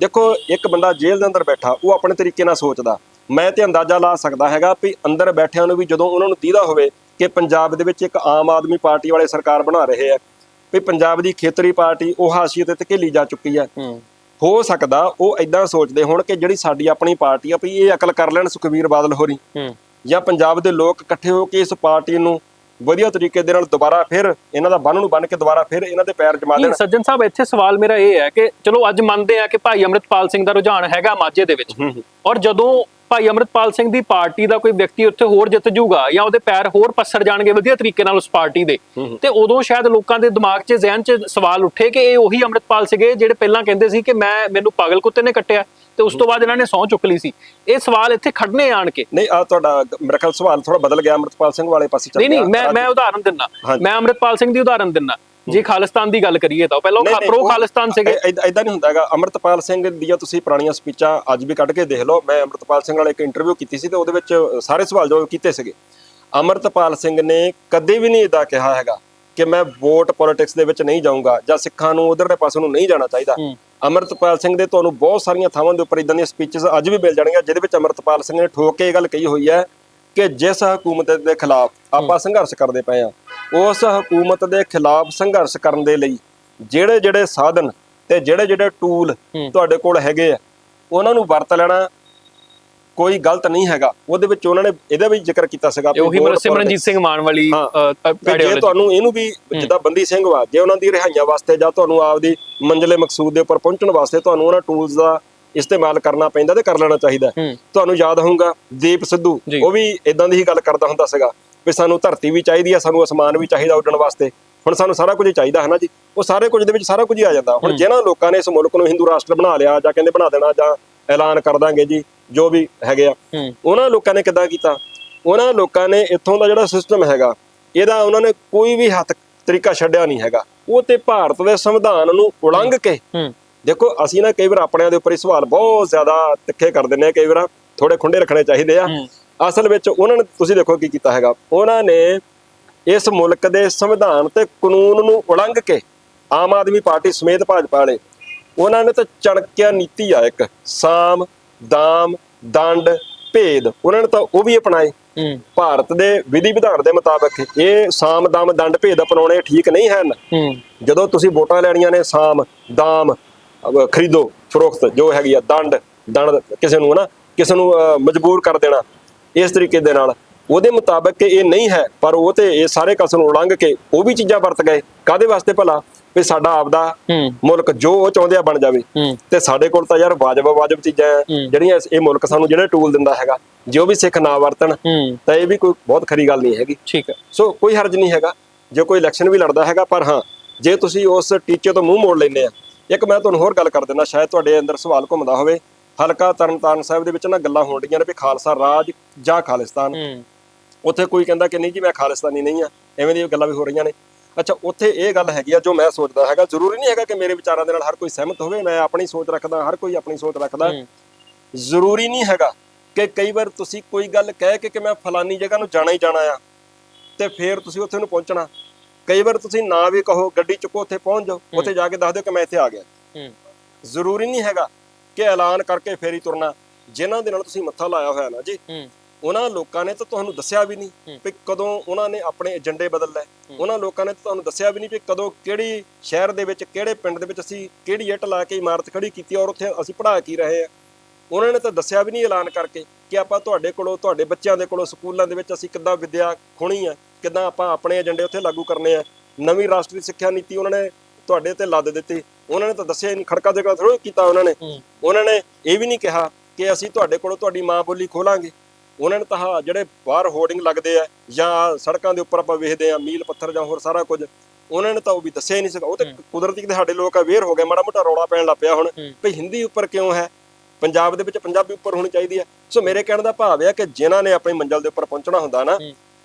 ਦੇਖੋ ਇੱਕ ਬੰਦਾ ਜੇਲ੍ਹ ਦੇ ਅੰਦਰ ਬੈਠਾ ਉਹ ਆਪਣੇ ਤਰੀਕੇ ਨਾਲ ਸੋਚਦਾ। ਮੈਂ ਤੇ ਅੰਦਾਜ਼ਾ ਲਾ ਸਕਦਾ ਹੈਗਾ ਵੀ ਅੰਦਰ ਬੈਠਿਆਂ ਨੂੰ ਵੀ ਜਦੋਂ ਉਹਨਾਂ ਨੂੰ ਦੀਦਾ ਹੋਵੇ ਕਿ ਪੰਜਾਬ ਦੇ ਵਿੱਚ ਇੱਕ ਆਮ ਆਦਮੀ ਪਾਰਟੀ ਵਾਲੇ ਸਰਕਾਰ ਬਣਾ ਰਹੇ ਆ ਵੀ ਪੰਜਾਬ ਦੀ ਖੇਤਰੀ ਪਾਰਟੀ ਉਹ ਹਾਸ਼ੀਏ ਤੇ ਧਕੇਲੀ ਜਾ ਚੁੱਕੀ ਹੈ। ਹੂੰ ਸਕਦਾ ਉਹ ਐਦਾਂ ਸੋਚਦੇ ਹੋਣ ਕਿ ਜਿਹੜੀ ਸਾਡੀ ਆਪਣੀ ਪਾਰਟੀ ਆ ਵੀ ਇਹ ਅਕਲ ਕਰ ਲੈਣ ਸੁਖਬੀਰ ਬਾਦਲ ਹੋਰੀ ਜਾਂ ਪੰਜਾਬ ਦੇ ਲੋਕ ਇਕੱਠੇ ਹੋ ਕੇ ਇਸ ਪਾਰਟੀ ਨੂੰ ਵਧੀਆ ਤਰੀਕੇ ਦੇ ਨਾਲ ਦੁਬਾਰਾ ਫਿਰ ਇਹਨਾਂ ਦਾ ਬੰਨ ਨੂੰ ਬੰਨ ਕੇ ਦੁਬਾਰਾ ਫਿਰ ਇਹਨਾਂ ਦੇ ਪੈਰ ਜਮਾ ਦੇਣ। ਸੱਜਣ ਸਾਹਿਬ ਇੱਥੇ ਸਵਾਲ ਮੇਰਾ ਇਹ ਹੈ ਕਿ ਚਲੋ ਅੱਜ ਮੰਨਦੇ ਆ ਕਿ ਭਾਈ ਅਮਰਿਤਪਾਲ ਸਿੰਘ ਦਾ ਰੁਝਾਨ ਹੈਗਾ ਮਾਝੇ ਦੇ ਵਿੱਚ। ਔਰ ਜਦੋਂ ਭਾਈ ਅਮਰਤਪਾਲ ਸਿੰਘ ਦੀ ਪਾਰਟੀ ਦਾ ਕੋਈ ਵਿਅਕਤੀ ਉੱਥੇ ਹੋਰ ਜਿੱਤ ਜੂਗਾ ਜਾਂ ਉਹਦੇ ਪੈਰ ਹੋਰ ਪੱਸਰ ਜਾਣਗੇ ਵਧੀਆ ਤਰੀਕੇ ਨਾਲ ਉਸ ਪਾਰਟੀ ਦੇ ਤੇ ਉਦੋਂ ਸ਼ਾਇਦ ਲੋਕਾਂ ਦੇ ਦਿਮਾਗ 'ਚ ਜ਼ਿਹਨ 'ਚ ਸਵਾਲ ਉੱਠੇ ਕਿ ਇਹ ਉਹੀ ਅਮਰਤਪਾਲ ਸੀਗੇ ਜਿਹੜੇ ਪਹਿਲਾਂ ਕਹਿੰਦੇ ਸੀ ਕਿ ਮੈਂ ਮੈਨੂੰ ਪਾਗਲ ਕੁੱਤੇ ਨੇ ਕੱਟਿਆ। ਤੇ ਉਸ ਤੋਂ ਬਾਅਦ ਇਹਨਾਂ ਨੇ ਸਹੁੰ ਚੁੱਕ ਲਈ ਸੀ। ਇਹ ਸਵਾਲ ਇੱਥੇ ਖੜਨੇ ਆਣ ਕੇ। ਨਹੀਂ ਆ ਤੁਹਾਡਾ ਮੇਰਾ ਖਿਆਲ ਸਵਾਲ ਥੋੜਾ ਬਦਲ ਗਿਆ। ਅਮਰਤਪਾਲ ਸਿੰਘ ਵਾਲੇ ਪਾਸੇ ਚੱਲ ਨਹੀਂ ਨਹੀਂ। ਮੈਂ ਮੈਂ ਉਦਾਹਰਨ ਦਿੰਨਾ। ਮੈਂ ਅਮਰਤਪਾਲ ਸਿੰਘ ਦੀ ਉਦਾਹਰਨ ਦਿੰਨਾ ਜੇ ਖਾਲਿਸਤਾਨ ਦੀ ਗੱਲ ਕਰੀਏ ਤਾਂ। ਪਹਿਲਾਂ ਉਹ ਪ੍ਰੋ ਖਾਲਿਸਤਾਨ ਸੀਗੇ। ਐਦਾਂ ਨਹੀਂ ਹੁੰਦਾ ਹੈਗਾ। ਅਮਰਤਪਾਲ ਸਿੰਘ ਦੀਆਂ ਤੁਸੀਂ ਪੁਰਾਣੀਆਂ ਸਪੀਚਾਂ ਅੱਜ ਵੀ ਕੱਢ ਕੇ ਦੇਖ ਲਓ। ਮੈਂ ਅਮਰਤਪਾਲ ਸਿੰਘ ਨਾਲ ਇੱਕ ਇੰਟਰਵਿਊ ਕੀਤੀ ਸੀ ਤੇ ਉਹਦੇ ਵਿੱਚ ਸਾਰੇ ਸਵਾਲ ਜਵਾਬ ਕੀਤੇ ਸੀਗੇ। ਅਮਰਤਪਾਲ ਸਿੰਘ ਨੇ ਕਦੇ ਵੀ ਨਹੀਂ ਇਦਾਂ ਕਿਹਾ ਹੈਗਾ। ਕਿ ਮੈਂ ਵੋਟ ਪੋਲਿਟਿਕਸ ਦੇ ਵਿੱਚ ਨਹੀਂ ਜਾਊਂਗਾ ਜਾਂ ਸਿੱਖਾਂ ਨੂੰ ਉਧਰਲੇ ਪਾਸੇ ਨੂੰ ਨਹੀਂ ਜਾਣਾ ਚਾਹੀਦਾ। ਅਮਰਤਪਾਲ ਸਿੰਘ ਦੇ ਤੁਹਾਨੂੰ ਬਹੁਤ ਸਾਰੀਆਂ ਥਾਵਾਂ ਦੇ ਉੱਪਰ ਇਦਾਂ ਦੀਆਂ ਸਪੀਚਸ ਅੱਜ ਵੀ ਮਿਲ ਜਾਣਗੀਆਂ ਜਿਹਦੇ ਵਿੱਚ ਅਮਰਤਪਾਲ ਸਿੰਘ ਨੇ ਠੋਕ ਕੇ ਇਹ ਗੱਲ ਕਹੀ ਹੋਈ ਹੈ ਕਿ ਜਿਸ ਹਕੂਮਤ ਦੇ ਖਿਲਾਫ ਆਪਾਂ ਸੰਘਰਸ਼ ਕਰਦੇ ਪਏ ਆ ਉਸ ਹਕੂਮਤ ਦੇ ਖਿਲਾਫ ਸੰਘਰਸ਼ ਕਰਨ ਦੇ ਲਈ ਜਿਹੜੇ ਜਿਹੜੇ ਸਾਧਨ ਤੇ ਜਿਹੜੇ ਜਿਹੜੇ ਟੂਲ। ਤੁਹਾਡੇ ਕੋਲ ਹੈਗੇ ਆ ਉਹਨਾਂ ਨੂੰ ਵਰਤ ਲੈਣਾ ਕੋਈ ਗਲਤ ਨਹੀਂ ਹੈਗਾ। ਉਹਦੇ ਵਿੱਚ ਉਹਨਾਂ ਨੇ ਇਹਦਾ ਵੀ ਜ਼ਿਕਰ ਕੀਤਾ ਸੀਗਾ ਉਹੀ ਸਿਮਰਨਜੀਤ। ਸਿੰਘ ਮਾਨ ਵਾਲੀ ਜੇ। ਤੁਹਾਨੂੰ ਇਹਨੂੰ ਵੀ ਜਿੱਦਾਂ ਬੰਦੀ ਸਿੰਘ ਵਾ ਜੇ ਉਹਨਾਂ ਦੀ ਰਿਹਾਈਆਂ ਵਾਸਤੇ ਜਾਂ ਤੁਹਾਨੂੰ ਆਪਦੀ ਮੰਜ਼ਲੇ ਮਕਸੂਦ ਦੇ ਉੱਪਰ ਪਹੁੰਚਣ ਵਾਸਤੇ ਤੁਹਾਨੂੰ ਉਹਨਾਂ ਟੂਲਸ ਦਾ ਇਸਤੇਮਾਲ ਕਰਨਾ ਪੈਂਦਾ ਤੇ ਕਰ ਲੈਣਾ ਚਾਹੀਦਾ ਤੁਹਾਨੂੰ ਯਾਦ ਹੋਊਗਾ ਦੀਪ ਸਿੱਧੂ। ਉਹ ਵੀ ਇਦਾਂ ਦੀ ਹੀ ਗੱਲ ਕਰਦਾ ਹੁੰਦਾ ਸੀਗਾ ਵੀ ਸਾਨੂੰ ਧਰਤੀ ਵੀ ਚਾਹੀਦੀ ਆ ਸਾਨੂੰ ਅਸਮਾਨ ਵੀ ਚਾਹੀਦਾ ਉੱਡਣ ਵਾਸਤੇ। ਹੁਣ ਸਾਨੂੰ ਸਾਰਾ ਕੁਝ ਚਾਹੀਦਾ ਹੈ ਨਾ ਜੀ। ਉਹ ਸਾਰੇ ਕੁਝ ਦੇ ਵਿੱਚ ਸਾਰਾ ਕੁਝ ਹੀ ਆ ਜਾਂਦਾ। ਹੁਣ ਜਿਹਨਾਂ ਲੋਕਾਂ ਨੇ ਇਸ ਮੁਲਕ ਨੂੰ ਹਿੰਦੂ ਰਾਸ਼ਟਰ ਬਣਾ ਲਿਆ ਜਾਂ ਕਹਿੰਦੇ ਬਣਾ ਦੇਣਾ ਜਾਂ ਐਲਾਨ ਕਰ ਦਾਂਗੇ ਜੀ ਜੋ ਵੀ ਹੈਗੇ ਆ। ਉਹਨਾਂ ਲੋਕਾਂ ਨੇ ਕਿੱਦਾਂ ਕੀਤਾ? ਉਹਨਾਂ ਲੋਕਾਂ ਨੇ ਇੱਥੋਂ ਦਾ ਜਿਹੜਾ ਸਿਸਟਮ ਹੈਗਾ ਇਹਦਾ ਉਹਨਾਂ ਨੇ ਕੋਈ ਵੀ ਹੱਥ ਤਰੀਕਾ ਛੱਡਿਆ ਨਹੀਂ ਹੈਗਾ। ਉਹ ਤੇ ਭਾਰਤ ਦੇ ਸੰਵਿਧਾਨ ਨੂੰ ਉਲੰਘ ਕੇ ਦੇਖੋ ਅਸੀਂ ਨਾ ਕਈ ਵਾਰ ਆਪਣਿਆਂ ਦੇ ਉੱਪਰ ਹੀ ਸਵਾਲ ਬਹੁਤ ਜ਼ਿਆਦਾ ਤਿੱਖੇ ਕਰ ਦਿੰਦੇ ਆ ਕਈ ਵਾਰ ਥੋੜੇ ਖੁੰਡੇ ਰੱਖਣੇ ਚਾਹੀਦੇ ਆ। ਅਸਲ ਵਿੱਚ ਉਹਨਾਂ ਨੇ ਤੁਸੀਂ ਦੇਖੋ ਕੀ ਕੀਤਾ ਹੈਗਾ। ਉਹਨਾਂ ਨੇ ਇਸ ਮੁਲਕ ਦੇ ਸੰਵਿਧਾਨ ਤੇ ਕਾਨੂੰਨ ਨੂੰ ਉਲੰਘ ਕੇ ਆਮ ਆਦਮੀ ਪਾਰਟੀ ਸਮੇਤ ਭਾਜਪਾ ਵਾਲੇ ਉਹਨਾਂ ਨੇ ਤਾਂ ਚਣਕਿਆ ਨੀਤੀ ਆ ਇੱਕ ਸਾਮ ਦਾਮ ਦੰਡ ਭੇਦ ਉਹਨਾਂ ਨੇ ਤਾਂ ਉਹ ਵੀ ਅਪਣਾਏ। ਭਾਰਤ ਦੇ ਵਿਧੀ ਵਿਧਾਨ ਦੇ ਮੁਤਾਬਕ ਇਹ ਸਾਮ ਦਾਮ ਦੰਡ ਭੇਦ ਅਪਣਾਉਣੇ ਠੀਕ ਨਹੀਂ ਹਨ। ਜਦੋਂ ਤੁਸੀਂ ਵੋਟਾਂ ਲੈਣੀਆਂ ਨੇ ਸਾਮ ਦਾਮ ਖਰੀਦੋ ਫਰੋਖਤ ਜੋ ਹੈਗੀ ਆ ਦੰਡ ਦੰਡ ਕਿਸੇ ਨੂੰ ਹਨਾ ਕਿਸੇ ਨੂੰ ਮਜਬੂਰ ਕਰ ਦੇਣਾ ਇਸ ਤਰੀਕੇ ਦੇ ਨਾਲ। ਉਹਦੇ ਮੁਤਾਬਕ ਇਹ ਨਹੀਂ ਹੈ ਪਰ ਉਹ ਤੇ ਇਹ ਸਾਰੇ ਕਸਮ ਨੂੰ ਉਲੰਘ ਕੇ ਉਹ ਵੀ ਚੀਜ਼ਾਂ ਵਰਤ ਗਏ। ਕਾਦੇ ਵਾਸਤੇ ਭਲਾ? ਵੀ ਸਾਡਾ ਆਪਦਾ ਮੁਲਕ ਜੋ ਉਹ ਚਾਹੁੰਦੇ ਆ ਬਣ ਜਾਵੇ। ਤੇ ਸਾਡੇ ਕੋਲ ਤਾਂ ਯਾਰ ਵਾਜਬ ਵਾਜਬ ਚੀਜ਼ਾਂ। ਜਿਹੜੀਆਂ ਇਹ ਮੁਲਕ ਸਾਨੂੰ ਜਿਹੜੇ ਟੂਲ ਦਿੰਦਾ ਹੈਗਾ ਜੇ ਉਹ ਵੀ ਸਿੱਖ ਨਾ ਵਰਤਣ ਤਾਂ ਇਹ ਵੀ ਕੋਈ ਬਹੁਤ ਖਰੀ ਗੱਲ ਨਹੀਂ ਹੈਗੀ। ਠੀਕ ਹੈ। ਸੋ ਕੋਈ ਹਰਜ ਨਹੀਂ ਹੈਗਾ। ਜੇ ਕੋਈ ਇਲੈਕਸ਼ਨ ਵੀ ਲੜਦਾ ਹੈਗਾ ਪਰ ਹਾਂ ਜੇ ਤੁਸੀਂ ਉਸ ਟੀਚੇ ਤੋਂ ਮੂੰਹ ਮੋੜ ਲੈਂਦੇ ਆ ਇੱਕ ਮੈਂ ਤੁਹਾਨੂੰ ਹੋਰ ਗੱਲ ਕਰ ਦਿੰਦਾ ਸ਼ਾਇਦ ਤੁਹਾਡੇ ਅੰਦਰ ਸਵਾਲ ਘੁੰਮਦਾ ਹੋਵੇ। ਹਲਕਾ ਤਰਨਤਾਰਨ ਸਾਹਿਬ ਦੇ ਵਿੱਚ ਨਾ ਗੱਲਾਂ ਹੋਣ ਡੀਆਂ ਨੇ ਵੀ ਖਾਲਸਾ ਰਾਜ ਜਾਂ ਖਾਲਿਸਤਾਨ। ਉੱਥੇ ਕੋਈ ਕਹਿੰਦਾ ਕਿ ਨਹੀਂ ਜੀ ਮੈਂ ਖਾਲਿਸਤਾਨੀ ਨਹੀਂ ਆ। ਐਵੇਂ ਦੀਆਂ ਗੱਲਾਂ ਵੀ ਹੋ ਰਹੀਆਂ ਨੇ। ਅੱਛਾ ਉੱਥੇ ਇਹ ਗੱਲ ਹੈਗੀ ਆ ਜੋ ਮੈਂ ਸੋਚਦਾ ਹੈਗਾ ਜ਼ਰੂਰੀ ਨਹੀਂ ਹੈਗਾ ਕਿ ਮੇਰੇ ਵਿਚਾਰਾਂ ਦੇ ਨਾਲ ਹਰ ਕੋਈ ਸਹਿਮਤ ਹੋਵੇ ਮੈਂ ਆਪਣੀ ਸੋਚ ਰੱਖਦਾ ਹਰ ਕੋਈ ਆਪਣੀ ਸੋਚ ਰੱਖਦਾ। ਜ਼ਰੂਰੀ ਨਹੀਂ ਹੈਗਾ ਕਿ ਕਈ ਵਾਰ ਤੁਸੀਂ ਕੋਈ ਗੱਲ ਕਹਿ ਕੇ ਕਿ ਮੈਂ ਫਲਾਨੀ ਜਗ੍ਹਾ ਨੂੰ ਜਾਣਾ ਹੀ ਜਾਣਾ ਆ ਤੇ ਫਿਰ ਤੁਸੀਂ ਉੱਥੇ ਨੂੰ ਪਹੁੰਚਣਾ। ਕਈ ਵਾਰ ਤੁਸੀਂ ਨਾ ਵੀ ਕਹੋ ਗੱਡੀ ਚੁੱਕੋ ਉੱਥੇ ਪਹੁੰਚ ਜਾਓ ਉੱਥੇ ਜਾ ਕੇ ਦੱਸ ਦਿਓ ਕਿ ਮੈਂ ਇੱਥੇ ਆ ਗਿਆ। ਜ਼ਰੂਰੀ ਨਹੀਂ ਹੈਗਾ ਕਿ ਐਲਾਨ ਕਰਕੇ ਫੇਰ ਹੀ ਤੁਰਨਾ। ਜਿਨ੍ਹਾਂ ਦੇ ਨਾਲ ਤੁਸੀਂ ਮੱਥਾ ਲਾਇਆ ਹੋਇਆ ਨਾ ਜੀ ਉਹਨਾਂ ਲੋਕਾਂ ਨੇ ਤਾਂ ਤੁਹਾਨੂੰ ਦੱਸਿਆ ਵੀ ਨਹੀਂ। ਵੀ ਕਦੋਂ ਉਹਨਾਂ ਨੇ ਆਪਣੇ ਏਜੰਡੇ ਬਦਲ ਲਏ ਉਹਨਾਂ ਲੋਕਾਂ ਨੇ ਤਾਂ ਤੁਹਾਨੂੰ ਦੱਸਿਆ ਵੀ ਨਹੀਂ ਵੀ ਕਦੋਂ ਕਿਹੜੀ ਸ਼ਹਿਰ ਦੇ ਵਿੱਚ ਕਿਹੜੇ ਪਿੰਡ ਦੇ ਵਿੱਚ ਅਸੀਂ ਕਿਹੜੀ ਇੱਟ ਲਾ ਕੇ ਇਮਾਰਤ ਖੜੀ ਕੀਤੀ ਔਰ ਉੱਥੇ ਅਸੀਂ ਪੜ੍ਹਾ ਕੀ ਰਹੇ ਆ। ਉਹਨਾਂ ਨੇ ਤਾਂ ਦੱਸਿਆ ਵੀ ਨਹੀਂ ਐਲਾਨ ਕਰਕੇ ਕਿ ਆਪਾਂ ਤੁਹਾਡੇ ਕੋਲੋਂ ਤੁਹਾਡੇ ਬੱਚਿਆਂ ਦੇ ਕੋਲੋਂ ਸਕੂਲਾਂ ਦੇ ਵਿੱਚ ਅਸੀਂ ਕਿੱਦਾਂ ਵਿੱਦਿਆ ਖੋਣੀ ਆ ਕਿੱਦਾਂ ਆਪਾਂ ਆਪਣੇ ਏਜੰਡੇ ਉੱਥੇ ਲਾਗੂ ਕਰਨੇ ਆ। ਨਵੀਂ ਰਾਸ਼ਟਰੀ ਸਿੱਖਿਆ ਨੀਤੀ ਉਹਨਾਂ ਨੇ ਤੁਹਾਡੇ ਤੇ ਲੱਦ ਦਿੱਤੀ। ਉਹਨਾਂ ਨੇ ਤਾਂ ਦੱਸਿਆ ਹੀ ਨਹੀਂ ਖੜਕਾ ਜਗ੍ਹਾ ਥੋੜ੍ਹਾ ਕੀਤਾ ਉਹਨਾਂ ਨੇ। ਉਹਨਾਂ ਨੇ ਇਹ ਵੀ ਨਹੀਂ ਕਿਹਾ ਕਿ ਅਸੀਂ ਤੁਹਾਡੇ ਕੋਲੋਂ ਤੁਹਾਡੀ ਮਾਂ ਬੋਲੀ ਖੋਲਾਂਗੇ। ਉਹਨਾਂ ਨੇ ਤਾਂ ਜਿਹੜੇ ਬਾਹਰ ਹੋਰਡਿੰਗ ਲੱਗਦੇ ਆ ਜਾਂ ਸੜਕਾਂ ਦੇ ਉੱਪਰ ਆਪਾਂ ਵੇਖਦੇ ਆ ਮੀਲ ਪੱਥਰ ਜਾਂ ਹੋਰ ਸਾਰਾ ਕੁਝ ਉਹਨਾਂ ਨੇ ਤਾਂ ਉਹ ਵੀ ਦੱਸਿਆ ਹੀ ਨਹੀਂ ਸੀਗਾ। ਉਹ ਤੇ ਕੁਦਰਤੀ ਕਿ ਸਾਡੇ ਲੋਕ ਅਵੇਅਰ ਹੋ ਗਏ ਮਾੜਾ ਮੋਟਾ ਰੌਲਾ ਪੈਣ ਲੱਗ ਪਿਆ ਹੁਣ। ਵੀ ਹਿੰਦੀ ਉੱਪਰ ਕਿਉਂ ਹੈ? ਪੰਜਾਬ ਦੇ ਵਿੱਚ ਪੰਜਾਬੀ ਉੱਪਰ ਹੋਣੀ ਚਾਹੀਦੀ ਹੈ। ਸੋ ਮੇਰੇ ਕਹਿਣ ਦਾ ਭਾਵ ਹੈ ਕਿ ਜਿਨ੍ਹਾਂ ਨੇ ਆਪਣੀ ਮੰਜ਼ਲ ਦੇ ਉੱਪਰ ਪਹੁੰਚਣਾ ਹੁੰਦਾ ਨਾ।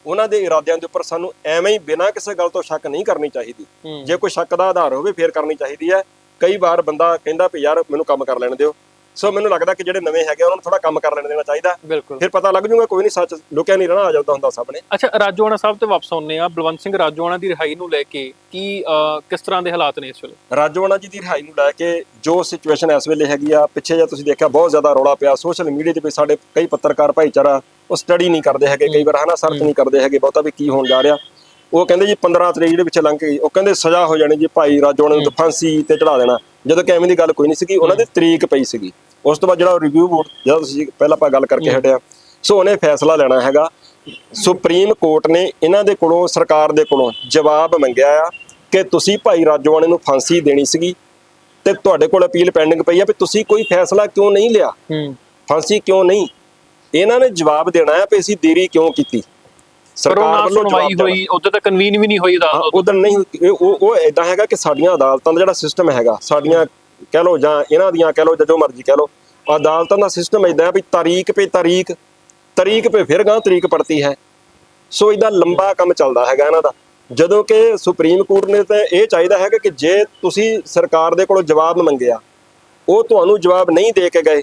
ਉਹਨਾਂ ਦੇ ਇਰਾਦਿਆਂ ਦੇ ਉੱਪਰ ਸਾਨੂੰ ਐਵੇਂ ਹੀ ਬਿਨਾਂ ਕਿਸੇ ਗੱਲ ਤੋਂ ਸ਼ੱਕ ਨਹੀਂ ਕਰਨੀ ਚਾਹੀਦੀ। ਜੇ ਕੋਈ ਸ਼ੱਕ ਦਾ ਆਧਾਰ ਹੋਵੇ ਫੇਰ ਕਰਨੀ ਚਾਹੀਦੀ ਹੈ। ਕਈ ਵਾਰ ਬੰਦਾ ਕਹਿੰਦਾ ਵੀ ਯਾਰ ਮੈਨੂੰ ਕੰਮ ਕਰ ਲੈਣ ਦਿਓ। ਸੋ ਮੈਨੂੰ ਲੱਗਦਾ ਕਿ ਜਿਹੜੇ ਨਵੇਂ ਹੈਗੇ ਉਹਨਾਂ ਨੂੰ ਥੋੜਾ ਕੰਮ ਕਰ ਲੈਣ ਦੇਣਾ ਚਾਹੀਦਾ। ਬਿਲਕੁਲ। ਫਿਰ ਪਤਾ ਲੱਗ ਜੂਗਾ ਕੋਈ ਨਹੀਂ ਸੱਚ ਲੁਕਿਆ ਨਹੀਂ ਰਹਿਣਾ ਆ ਜਾਂਦਾ ਹੁੰਦਾ ਸਭ ਨੇ। ਅੱਛਾ ਰਾਜੋਆਣਾ ਸਾਹਿਬ ਤੇ ਵਾਪਸ ਆਉਂਦੇ ਆ ਬਲਵੰਤ ਸਿੰਘ ਰਾਜੋਆਣਾ ਦੀ ਰਿਹਾਈ ਨੂੰ ਲੈ ਕੇ ਕੀ ਕਿਸ ਤਰ੍ਹਾਂ ਦੇ ਹਾਲਾਤ ਨੇ ਇਸ ਵੇਲੇ? ਰਾਜੋਆਣਾ ਜੀ ਦੀ ਰਿਹਾਈ ਨੂੰ ਲੈ ਕੇ ਜੋ ਸਿਚੁਏਸ਼ਨ ਇਸ ਵੇਲੇ ਹੈਗੀ ਆ ਪਿੱਛੇ ਜੇ ਤੁਸੀਂ ਦੇਖਿਆ ਬਹੁਤ ਜ਼ਿਆਦਾ ਰੌਲਾ ਪਿਆ। ਸੋਸ਼ਲ ਮੀਡੀਆ ਤੇ ਵੀ ਸਾਡੇ ਕਈ ਪੱਤਰਕਾਰ ਭਾਈਚਾਰਾ ਉਹ ਸਟੱਡੀ ਨਹੀਂ ਕਰਦੇ ਹੈਗੇ ਕਈ ਵਾਰ ਹਨਾ ਸਰਚ ਨਹੀਂ ਕਰਦੇ ਹੈਗੇ ਬਹੁਤਾ ਵੀ ਕੀ ਹੋਣ ਜਾ ਰਿਹਾ। ਉਹ ਕਹਿੰਦੇ ਜੀ 15 ਤਰੀਕ ਜਿਹੜੇ ਪਿੱਛੇ ਲੰਘ ਗਈ। ਉਹ ਕਹਿੰਦੇ ਸਜ਼ਾ ਹੋ ਜਾਣੀ ਜੀ ਭਾਈ ਰਾਜੋਆਣਾ ਨੂੰ ਫਾਂਸੀ ਤੇ ਚੜਾ ਦੇਣਾ। ਜਦੋਂ ਕਿ ਐਵੇਂ ਦੀ ਗੱਲ ਕੋਈ ਨਹੀਂ ਸੀਗੀ ਉਹਨਾਂ ਦੀ ਤਰੀਕ ਪਈ ਸੀਗੀ। ਉਸ ਤੋਂ ਬਾਅਦ ਜਿਹੜਾ ਰਿਵਿਊ ਬੋਰਡ ਜਿਹੜਾ ਤੁਸੀਂ ਪਹਿਲਾਂ ਆਪਾਂ ਗੱਲ ਕਰਕੇ ਹਟਿਆ ਸੋ ਉਹਨੇ ਫੈਸਲਾ ਲੈਣਾ ਹੈਗਾ। ਸੁਪਰੀਮ ਕੋਰਟ ਨੇ ਇਹਨਾਂ ਦੇ ਕੋਲੋਂ ਸਰਕਾਰ ਦੇ ਕੋਲੋਂ ਜਵਾਬ ਮੰਗਿਆ ਆ ਕਿ ਤੁਸੀਂ ਭਾਈ ਰਾਜੋਆਣੇ ਨੂੰ ਫਾਂਸੀ ਦੇਣੀ ਸੀਗੀ ਤੇ ਤੁਹਾਡੇ ਕੋਲ ਅਪੀਲ ਪੈਂਡਿੰਗ ਪਈ ਆ ਵੀ ਤੁਸੀਂ ਕੋਈ ਫੈਸਲਾ ਕਿਉਂ ਨਹੀਂ ਲਿਆ? ਹੂੰ। ਫਾਂਸੀ ਕਿਉਂ ਨਹੀਂ? ਇਹਨਾਂ ਨੇ ਜਵਾਬ ਦੇਣਾ ਹੈ ਕਿ ਅਸੀਂ ਦੇਰੀ ਕਿਉਂ ਕੀਤੀ? ਨਾ ਵੱਲੋਂ ਸੁਣਵਾਈ ਹੋਈ ਉਦੋਂ ਤਾਂ ਕਨਵੀਨ ਵੀ ਨਹੀਂ ਹੋਈ ਅਦਾਲਤ ਉਦੋਂ ਨਹੀਂ ਉਹ ਉਹ ਇਦਾਂ ਹੈਗਾ ਕਿ ਸਾਡੀਆਂ ਅਦਾਲਤਾਂ ਦਾ ਜਿਹੜਾ ਸਿਸਟਮ ਹੈਗਾ ਸਾਡੀਆਂ ਕਹਿ ਲਓ ਜਾਂ ਇਹਨਾਂ ਦੀਆਂ ਕਹਿ ਲਓ ਜਾਂ ਜੋ ਮਰਜ਼ੀ ਕਹਿ ਲਓ ਅਦਾਲਤਾਂ ਦਾ ਸਿਸਟਮ ਇਦਾਂ ਹੈ ਵੀ ਤਾਰੀਖ ਪੇ ਤਾਰੀਖ ਤਾਰੀਖ ਪੇ ਫਿਰ ਗਾਂ ਤਾਰੀਖ ਪੜਤੀ ਹੈ। ਸੋ ਇਹਦਾ ਲੰਬਾ ਕੰਮ ਚੱਲਦਾ ਹੈਗਾ ਇਹਨਾਂ ਦਾ। ਜਦੋਂ ਕਿ ਸੁਪਰੀਮ ਕੋਰਟ ਨੇ ਤਾਂ ਇਹ ਚਾਹੀਦਾ ਹੈਗਾ ਕਿ ਜੇ ਤੁਸੀਂ ਸਰਕਾਰ ਦੇ ਕੋਲੋਂ ਜਵਾਬ ਮੰਗਿਆ ਉਹ ਤੁਹਾਨੂੰ ਜਵਾਬ ਨਹੀਂ ਦੇ ਕੇ ਗਏ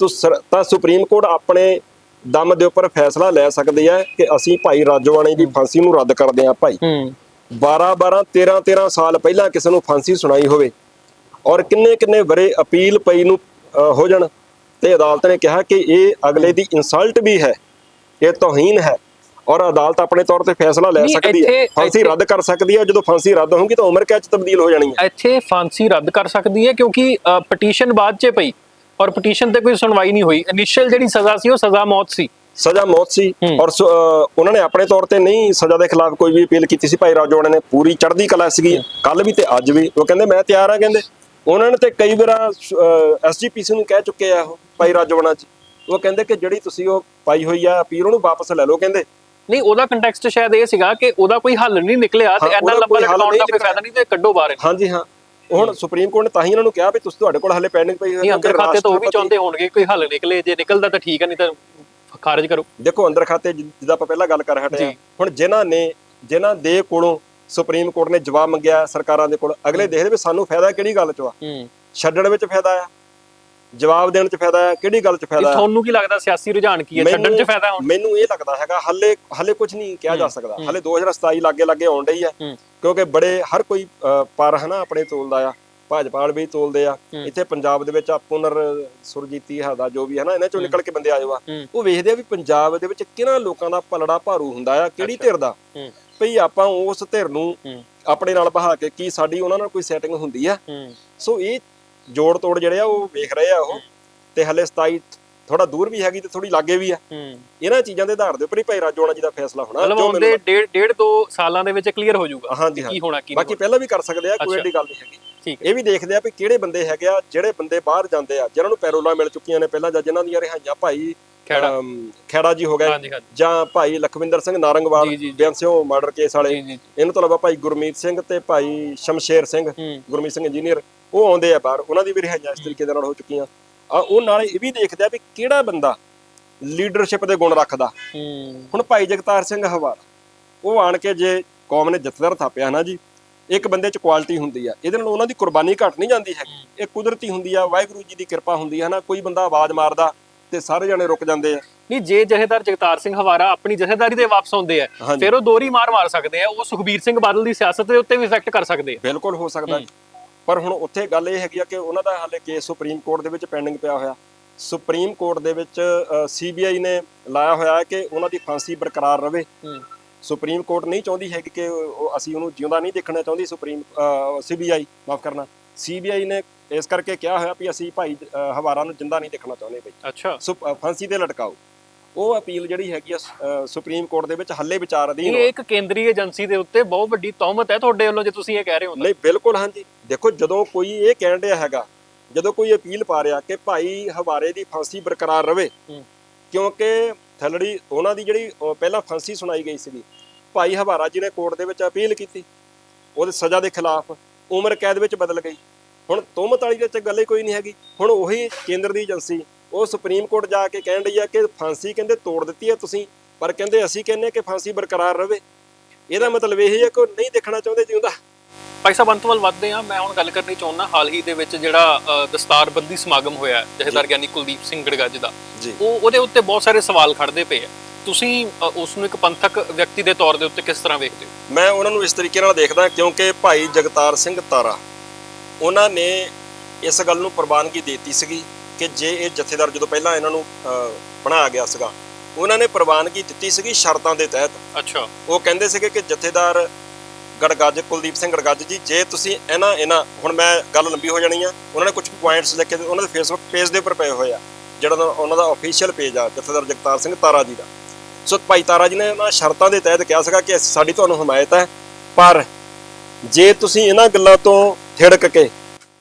ਤਾਂ ਤਾਂ ਸੁਪਰੀਮ ਕੋਰਟ ਆਪਣੇ ਦਮ ਦੇ ਉੱਪਰ ਫੈਸਲਾ ਲੈ ਸਕਦੀ ਹੈ ਕਿ ਅਸੀਂ ਭਾਈ ਰਾਜੋਆਣੇ ਦੀ ਫਾਂਸੀ ਨੂੰ ਰੱਦ ਕਰਦੇ ਹਾਂ ਭਾਈ। ਹੂੰ। 12 12 13 13 ਸਾਲ ਪਹਿਲਾਂ ਕਿਸੇ ਨੂੰ ਫਾਂਸੀ ਸੁਣਾਈ ਹੋਵੇ ਔਰ ਕਿੰਨੇ ਕਿੰਨੇ ਬਰੇ ਅਪੀਲ ਪਈ ਨੂੰ ਹੋ ਜਾਣ। ਤੇ ਅਦਾਲਤ ਨੇ ਕਿਹਾ ਕਿ ਇਹ ਅਗਲੇ ਦੀ ਇਨਸਲਟ ਵੀ ਹੈ ਇਹ ਤੋਹੀਨ ਹੈ ਔਰ ਅਦਾਲਤ ਆਪਣੇ ਤੌਰ ਤੇ ਫੈਸਲਾ ਲੈ ਸਕਦੀ ਹੈ। ਫਾਂਸੀ ਰੱਦ ਕਰ ਸਕਦੀ ਹੈ ਜਦੋਂ ਫਾਂਸੀ ਰੱਦ ਹੋਊਗੀ ਤਾਂ ਉਮਰ ਕੈਦ ਚ ਤਬਦੀਲ ਹੋ ਜਾਣੀ ਹੈ। ਇੱਥੇ ਫਾਂਸੀ ਰੱਦ ਕਰ ਸਕਦੀ ਹੈ ਕਿਉਂਕਿ ਪਟੀਸ਼ਨ ਬਾਅਦ 'ਚ ਪਈ ਔਰ ਪਟੀਸ਼ਨ ਤੇ ਕੋਈ ਸੁਣਵਾਈ ਨਹੀਂ ਹੋਈ। ਇਨੀਸ਼ੀਅਲ ਜਿਹੜੀ ਸਜ਼ਾ ਸੀ ਉਹ ਸਜ਼ਾ ਮੌਤ ਸੀ। ਸਜ਼ਾ ਮੌਤ ਸੀ। ਔਰ ਉਹਨਾਂ ਨੇ ਆਪਣੇ ਤੌਰ ਤੇ ਨਹੀਂ ਸਜ਼ਾ ਦੇ ਖਿਲਾਫ ਕੋਈ ਵੀ ਅਪੀਲ ਕੀਤੀ ਸੀ। ਭਾਈ ਰਾਜੋਆਣੇ ਨੇ ਪੂਰੀ ਚੜ੍ਹਦੀ ਕਲਾ ਸੀਗੀ। ਕੱਲ ਵੀ ਤੇ ਅੱਜ ਵੀ। ਉਹ ਕਹਿੰਦੇ ਮੈਂ ਤਿਆਰ ਆ ਕਹਿੰਦੇ। ਉਹਨਾਂ ਨੇ ਤੇ ਕਈ ਵਾਰ ਐਸਜੀਪੀਸੀ ਨੂੰ ਕਹਿ ਚੁੱਕੇ ਆ ਉਹ ਭਾਈ ਰਾਜੋਆਣਾ ਜੀ ਉਹ ਕਹਿੰਦੇ ਕਿ ਜਿਹੜੀ ਤੁਸੀਂ ਉਹ ਪਾਈ ਹੋਈ ਆ ਅਪੀਲ ਉਹਨੂੰ ਵਾਪਸ ਲੈ ਲਓ ਕਹਿੰਦੇ। ਨਹੀਂ ਉਹਦਾ ਕੰਟੈਕਸਟ ਸ਼ਾਇਦ ਇਹ ਸੀਗਾ ਕਿ ਉਹਦਾ ਕੋਈ ਹੱਲ ਨਹੀਂ ਨਿਕਲਿਆ ਤੇ ਉਹਦਾ ਲੰਬਾ ਲਟਕਾਉਣ ਦਾ ਕੋਈ ਫਾਇਦਾ ਨਹੀਂ ਤੇ ਕੱਢੋ ਬਾਹਰ। ਹਾਂਜੀ ਹਾਂ। ਹੁਣ ਸੁਪਰੀਮ ਕੋਰਟ ਨੇ ਤਾਂ ਹੀ ਇਹਨਾਂ ਨੂੰ ਕਿਹਾ ਵੀ ਤੁਸੀਂ ਤੁਹਾਡੇ ਕੋਲ ਹਲੇ ਪੈਂਡਿੰਗ ਪਈ ਹੋਈ ਹੈ ਅੰਦਰ ਖਾਤੇ ਤੋਂ ਉਹ ਵੀ ਚਾਹੁੰਦੇ ਹੋਣਗੇ ਕੋਈ ਹੱਲ ਨਿਕਲੇ ਜੇ ਨਿਕਲਦਾ ਤਾਂ ਠੀਕ ਹੈ ਨਹੀਂ ਤਾਂ ਖਾਰਜ ਕਰੋ। ਦੇਖੋ ਅੰਦਰ ਖਾਤੇ ਜਿ- ਜਿੱਦਾਂ ਆਪਾਂ ਪਹਿਲਾਂ ਗੱਲ ਕਰ ਹਟੇ। ਹੁਣ ਜਿਨ੍ਹਾਂ ਨੇ ਜਿਨ੍ਹਾਂ ਦੇ ਕੋਲੋਂ ਸੁਪਰੀਮ ਕੋਰਟ ਨੇ ਜਵਾਬ ਮੰਗਿਆ ਸਰਕਾਰਾਂ ਦੇ ਕੋਲ। ਅਗਲੇ ਦੇਖਦੇ ਵੀ ਸਾਨੂੰ ਫਾਇਦਾ ਕਿਹੜੀ ਗੱਲ ਚ ਆ? ਛੱਡਣ ਵਿੱਚ ਫਾਇਦਾ ਆ ਜਵਾਬ ਦੇਣ ਚ ਫਾਇਦਾ ਆ ਕਿਹੜੀ ਗੱਲ ਚ ਫਾਇਦਾ ਆ? ਤੁਹਾਨੂੰ ਕੀ ਲੱਗਦਾ ਸਿਆਸੀ ਰੁਝਾਨ ਕੀ ਹੈ? ਛੱਡਣ 'ਚ ਫਾਇਦਾ ਹੁਣ? ਮੈਨੂੰ ਇਹ ਲੱਗਦਾ ਹੈਗਾ ਹੱਲੇ ਹੱਲੇ ਕੁਝ ਨਹੀਂ ਕਿਹਾ ਜਾ ਸਕਦਾ। ਹੱਲੇ 2027 ਲਾਗੇ ਲਾਗੇ ਆਉਣ ਡਈ ਆ। ਹੂੰ। ਕਿਉਂਕਿ ਬੜੇ ਹਰ ਕੋਈ ਪਰ ਹਨਾ ਆਪਣੇ ਤੋਲਦਾ ਆ। ਭਾਜਪਾ ਵਾਲੇ ਵੀ ਤੋਲਦੇ ਆ। ਇੱਥੇ ਪੰਜਾਬ ਦੇ ਵਿੱਚ ਆ ਪੁਨਰ ਸੁਰਜੀਤੀ ਹਦਾ ਜੋ ਵੀ ਹੈ ਨਾ ਇਹਨਾਂ ਚੋਂ ਨਿਕਲ ਕੇ ਬੰਦੇ ਆਏ ਵਾ ਹੂੰ। ਉਹ ਵੇਖਦੇ ਆ ਵੀ ਪੰਜਾਬ ਦੇ ਵਿੱਚ ਕਿਹਨਾਂ ਲੋਕਾਂ ਦਾ ਪਲੜਾ ਭਾਰੂ ਹੁੰਦਾ ਆ ਕਿਹੜੀ ਧਿਰ ਦਾ। ਹੂੰ ਭਈ ਆਪਾਂ ਉਸ ਧਿਰ ਨੂੰ ਆਪਣੇ ਨਾਲ ਬਹਾ ਕੇ ਕੀ ਸਾਡੀ ਉਹਨਾਂ ਨਾਲ ਕੋਈ ਸੈਟਿੰਗ ਹੁੰਦੀ ਆ? ਸੋ ਇਹ ਜੋੜ ਤੋੜ ਜਿਹੜੇ ਆ ਉਹ ਵੇਖ ਰਹੇ ਆ ਉਹ ਤੇ ਹਲੇ 27 ਥੋੜਾ ਦੂਰ ਵੀ ਹੈਗੀ ਤੇ ਥੋੜੀ ਲਾਗੇ ਵੀ ਆ। ਇਹਨਾਂ ਚੀਜ਼ਾਂ ਦੇ ਆਧਾਰ ਦੇ ਉੱਪਰ ਹੀ ਭਾਈ ਰਾਜੋਆਣਾ ਜੀ ਦਾ ਫੈਸਲਾ ਹੋਣਾ ਮਤਲਬ ਮੈਨੂੰ- ਡੇਢ ਡੇਢ ਦੋ ਸਾਲਾਂ ਦੇ ਵਿੱਚ ਕਲੀਅਰ ਹੋ ਜਾਊਗਾ ਕੀ ਹੋਣਾ ਕੀ ਨਹੀਂ ਬਾਕੀ ਪਹਿਲਾਂ ਵੀ ਕਰ ਸਕਦੇ ਆ ਕੋਈ। ਐਡੀ ਗੱਲ ਨਹੀਂ ਹੈਗੀ। ਠੀਕ ਇਹ ਵੀ ਦੇਖਦੇ ਆ ਵੀ ਕਿਹੜੇ ਬੰਦੇ ਹੈਗੇ ਆ ਜਿਹੜੇ ਬੰਦੇ ਬਾਹਰ ਜਾਂਦੇ ਆ ਜਿਨ੍ਹਾਂ ਨੂੰ ਪੈਰੋਲਾਂ ਮਿਲ ਚੁੱਕੀਆਂ ਨੇ ਪਹਿਲਾਂ ਜਾਂ ਜਿਨ੍ਹਾਂ ਦੀਆਂ ਰਿਹਾਈਆਂ ਭਾਈ ਖਹਿੜਾ। ਜੀ ਹੋ ਗਏ ਜਾਂ ਭਾਈ ਲਖਵਿੰਦਰ ਸਿੰਘ ਨਾਰੰਗਵਾਲ। ਬਿਆਨਸਿਓ ਮਰਡਰ ਕੇਸ ਵਾਲੇ ਇਹਨਾਂ ਤੋਂ ਇਲਾਵਾ ਭਾਈ ਗੁਰਮੀਤ ਸਿੰਘ ਤੇ ਭਾਈ ਸ਼ਮਸ਼ੇਰ ਸਿੰਘ ਗੁਰਮੀਤ ਸਿੰਘ ਇੰਜੀਨੀਅਰ ਉਹ ਆਉਂਦੇ ਆ ਬਾਹਰ ਉਹਨਾਂ ਦੀ ਵੀ ਰਿਹਾਈਆਂ ਇਸ ਤਰੀਕੇ ਦੇ ਨਾਲ ਹੋ ਚੁੱਕੀਆਂ। ਆ ਉਹ ਨਾਲੇ ਇਹ ਵੀ ਦੇਖਦੇ ਆ ਵੀ ਕਿਹੜਾ ਬੰਦਾ ਲੀਡਰਸ਼ਿਪ ਦੇ ਗੁਣ ਰੱਖਦਾ। ਹੂੰ। ਹੁਣ ਭਾਈ ਜਗਤਾਰ ਸਿੰਘ ਹਵਾਰ ਉਹ ਆਣ ਕੇ ਜੇ ਕੌਮ ਨੇ ਜਥੇਦਾਰ ਥਾਪਿਆ ਨਾ ਜੀ ਇੱਕ ਬੰਦੇ 'ਚ ਕੁਆਲਿਟੀ ਹੁੰਦੀ ਆ ਇਹਦੇ ਨਾਲ ਉਹਨਾਂ ਦੀ ਕੁਰਬਾਨੀ ਘਟ ਨਹੀਂ ਜਾਂਦੀ ਹੈਗੀ। ਇਹ ਕੁਦਰਤੀ ਹੁੰਦੀ ਆ ਵਾਹਿਗੁਰੂ ਜੀ ਦੀ ਕਿਰਪਾ ਹੁੰਦੀ ਹੈ ਨਾ ਕੋਈ ਬੰਦਾ ਆਵਾਜ਼ ਮਾਰਦਾ ਤੇ ਸਾਰੇ ਜਣੇ ਰੁਕ ਜਾਂਦੇ ਆ। ਨਹੀਂ ਜੇ ਜਥੇਦਾਰ ਜਗਤਾਰ ਸਿੰਘ ਹਵਾਰਾ ਆਪਣੀ ਜਥੇਦਾਰੀ ਦੇ ਵਾਪਸ ਆਉਂਦੇ ਆ। ਫਿਰ ਉਹ ਦੋਰੀ ਮਾਰ ਮਾਰ ਸਕਦੇ ਆ ਉਹ ਸੁਖਬੀਰ ਸਿੰਘ ਬਾਦਲ ਦੀ ਸਿਆਸਤ ਦੇ ਉੱਤੇ ਵੀ ਇਫੈਕਟ ਕਰ ਸਕਦੇ ਆ। ਬਿਲਕੁਲ ਹੋ ਸਕਦਾ। ਜੀ। ਪਰ ਹੁਣ ਉੱਥੇ ਗੱਲ ਇਹ ਹੈਗੀ ਆ ਕਿ ਉਹਨਾਂ ਦਾ ਹਾਲੇ ਕੇਸ ਸੁਪਰੀਮ ਕੋਰਟ ਦੇ ਵਿੱਚ ਪੈਂਡਿੰਗ ਪਿਆ ਹੋਇਆ। ਸੁਪਰੀਮ ਕੋਰਟ ਦੇ ਵਿੱਚ ਸੀਬੀਆਈ ਨੇ ਲਾਇਆ ਹੋਇਆ ਹੈ ਕਿ ਉਹਨਾਂ ਦੀ ਫਾਂਸੀ ਬਰਕਰਾਰ ਰਵੇ। ਹੂੰ। ਸੁਪਰੀਮ ਕੋਰਟ ਨਹੀਂ ਚਾਹੁੰਦੀ ਹੈ ਕਿ ਅਸੀਂ ਉਹਨੂੰ ਜਿਉਂਦਾ ਨਹੀਂ ਦੇਖਣਾ ਚਾਹੁੰਦੀ ਸੁਪਰੀਮ ਸੀਬੀਆਈ ਮਾਫ ਕਰਨਾ। ਸੀਬੀਆਈ ਨੇ ਇਸ ਕਰਕੇ ਕਿਹਾ ਹੋਇਆ ਵੀ ਅਸੀਂ ਭਾਈ ਹਵਾਰਾ ਨੂੰ ਜਿੰਦਾ ਨਹੀਂ ਦੇਖਣਾ ਚਾਹੁੰਦੇ ਬਈ। ਅੱਛਾ। ਫਾਂਸੀ ਤੇ ਲਟਕਾਓ। ਉਹ ਅਪੀਲ ਜਿਹੜੀ ਹੈਗੀ ਆ ਸੁਪਰੀਮ ਕੋਰਟ ਦੇ ਵਿੱਚ ਹੱਲੇ ਵਿਚਾਰ ਅਧੀਨ ਇਹ ਇੱਕ ਕੇਂਦਰੀ ਏਜੰਸੀ ਦੇ ਉੱਤੇ ਬਹੁਤ ਵੱਡੀ ਤੌਮਤ ਹੈ ਤੁਹਾਡੇ ਵੱਲੋਂ ਜੇ ਤੁਸੀਂ ਇਹ ਕਹਿ ਰਹੇ ਹੋ। ਨਹੀਂ ਬਿਲਕੁਲ ਹਾਂਜੀ। ਦੇਖੋ ਜਦੋਂ ਕੋਈ ਇਹ ਕਹਿਣ ਡਿਆ ਹੈਗਾ ਜਦੋਂ ਕੋਈ ਅਪੀਲ ਪਾ ਰਿਹਾ ਕਿ ਭਾਈ ਹਵਾਰੇ ਦੀ ਫਾਂਸੀ ਬਰਕਰਾਰ ਰਵੇ ਹੂੰ। ਕਿਉਂਕਿ ਥਲੜੀ ਉਹਨਾਂ ਦੀ ਜਿਹੜੀ ਪਹਿਲਾਂ ਫਾਂਸੀ ਸੁਣਾਈ ਗਈ ਸੀਗੀ ਭਾਈ ਹਵਾਰਾ ਜੀ ਨੇ ਕੋਰਟ ਦੇ ਵਿੱਚ ਅਪੀਲ ਕੀਤੀ। ਉਹਦੇ ਸਜ਼ਾ ਦੇ ਖਿਲਾਫ ਉਮਰ ਕੈਦ ਵਿੱਚ ਬਦਲ ਗਈ। ਹੁਣ ਤੁਮਤ ਵਾਲੀ ਦੇ ਚ ਗੱਲ ਹੀ ਕੋਈ ਨਹੀਂ ਹੈਗੀ। ਹੁਣ ਉਹੀ ਕੇਂਦਰ ਦੀ ਏਜੰਸੀ ਉਹ ਸੁਪਰੀਮ ਕੋਰਟ ਜਾ ਕੇ ਕਹਿਣ ਡਈ ਆ ਕਿ ਫਾਂਸੀ ਕਹਿੰਦੇ ਤੋੜ ਦਿੱਤੀ ਹੈ ਤੁਸੀਂ ਪਰ ਕਹਿੰਦੇ ਅਸੀਂ ਕਹਿੰਨੇ ਕਿ ਫਾਂਸੀ ਬਰਕਰਾਰ ਰਵੇ। ਇਹਦਾ ਮਤਲਬ ਇਹ ਹੈ ਕਿ ਨਹੀਂ ਦੇਖਣਾ ਚਾਹੁੰਦੇ ਜਿਉਂਦਾ। ਭਾਈ ਸਾਹਿਬ ਅੰਤ ਵੱਲ ਵੱਧਦੇ ਆ ਮੈਂ ਹੁਣ ਗੱਲ ਕਰਨੀ ਚਾਹੁੰਦਾ ਹਾਲ ਹੀ ਦੇ ਵਿੱਚ ਜਿਹੜਾ ਦਸਤਾਰਬੰਦੀ ਸਮਾਗਮ ਹੋਇਆ ਹੈ, ਜਥੇਦਾਰ ਗਿਆਨੀ ਕੁਲਦੀਪ ਸਿੰਘ ਗੜਗੱਜ ਦਾ। ਜੀ। ਉਹ ਉਹਦੇ ਉੱਤੇ ਬਹੁਤ ਸਾਰੇ ਸਵਾਲ ਖੜਦੇ ਪਏ ਆ। ਤੁਸੀਂ ਉਸ ਨੂੰ ਇੱਕ ਪੰਥਕ ਵਿਅਕਤੀ ਦੇ ਤੌਰ ਦੇ ਉੱਤੇ ਕਿਸ ਤਰ੍ਹਾਂ ਵੇਖਦੇ ਹੋ? ਮੈਂ ਉਹਨਾਂ ਨੂੰ ਇਸ ਤਰੀਕੇ ਨਾਲ ਦੇਖਦਾ ਕਿਉਂਕਿ ਭਾਈ ਜਗਤਾਰ ਸਿੰਘ ਤਾਰਾ ਉਹਨਾਂ ਨੇ ਇਸ ਗੱਲ ਨੂੰ ਪ੍ਰਵਾਨਗੀ ਦਿੱਤੀ ਸੀਗੀ। ਕਿ ਜੇ ਇਹ ਜਥੇਦਾਰ ਜਦੋਂ ਪਹਿਲਾਂ ਇਹਨਾਂ ਨੂੰ ਬਣਾਇਆ ਗਿਆ ਸੀਗਾ ਉਹਨਾਂ ਨੇ ਪ੍ਰਵਾਨਗੀ ਦਿੱਤੀ ਸੀਗੀ ਸ਼ਰਤਾਂ ਦੇ ਤਹਿਤ। ਅੱਛਾ। ਉਹ ਕਹਿੰਦੇ ਸੀਗੇ ਕਿ ਜਥੇਦਾਰ ਗੜਗੱਜ ਕੁਲਦੀਪ ਸਿੰਘ ਗੜਗੱਜ ਜੀ ਜੇ ਤੁਸੀਂ ਇਹਨਾਂ ਇਹਨਾਂ ਹੁਣ ਮੈਂ ਗੱਲ ਲੰਬੀ ਹੋ ਜਾਣੀ ਆ ਉਹਨਾਂ ਨੇ ਕੁਝ ਪੁਆਇੰਟਸ ਲਿਖ ਕੇ ਉਹਨਾਂ ਦੇ ਫੇਸਬੁੱਕ ਪੇਜ ਦੇ ਉੱਪਰ ਪਏ ਹੋਏ ਆ ਜਿਹੜਾ ਉਹਨਾਂ- ਦਾ ਅਫੀਸ਼ੀਅਲ ਪੇਜ ਆ ਜਥੇਦਾਰ ਜਗਤਾਰ ਸਿੰਘ ਤਾਰਾ ਜੀ ਦਾ। ਸੋ ਭਾਈ ਤਾਰਾ ਜੀ ਨੇ ਉਹਨਾਂ ਸ਼ਰਤਾਂ ਦੇ ਤਹਿਤ ਕਿਹਾ ਸੀਗਾ ਕਿ ਸਾਡੀ ਤੁਹਾਨੂੰ ਹਮਾਇਤ ਹੈ ਪਰ ਜੇ ਤੁਸੀਂ ਇਹਨਾਂ ਗੱਲਾਂ ਤੋਂ ਥਿੜਕ ਕੇ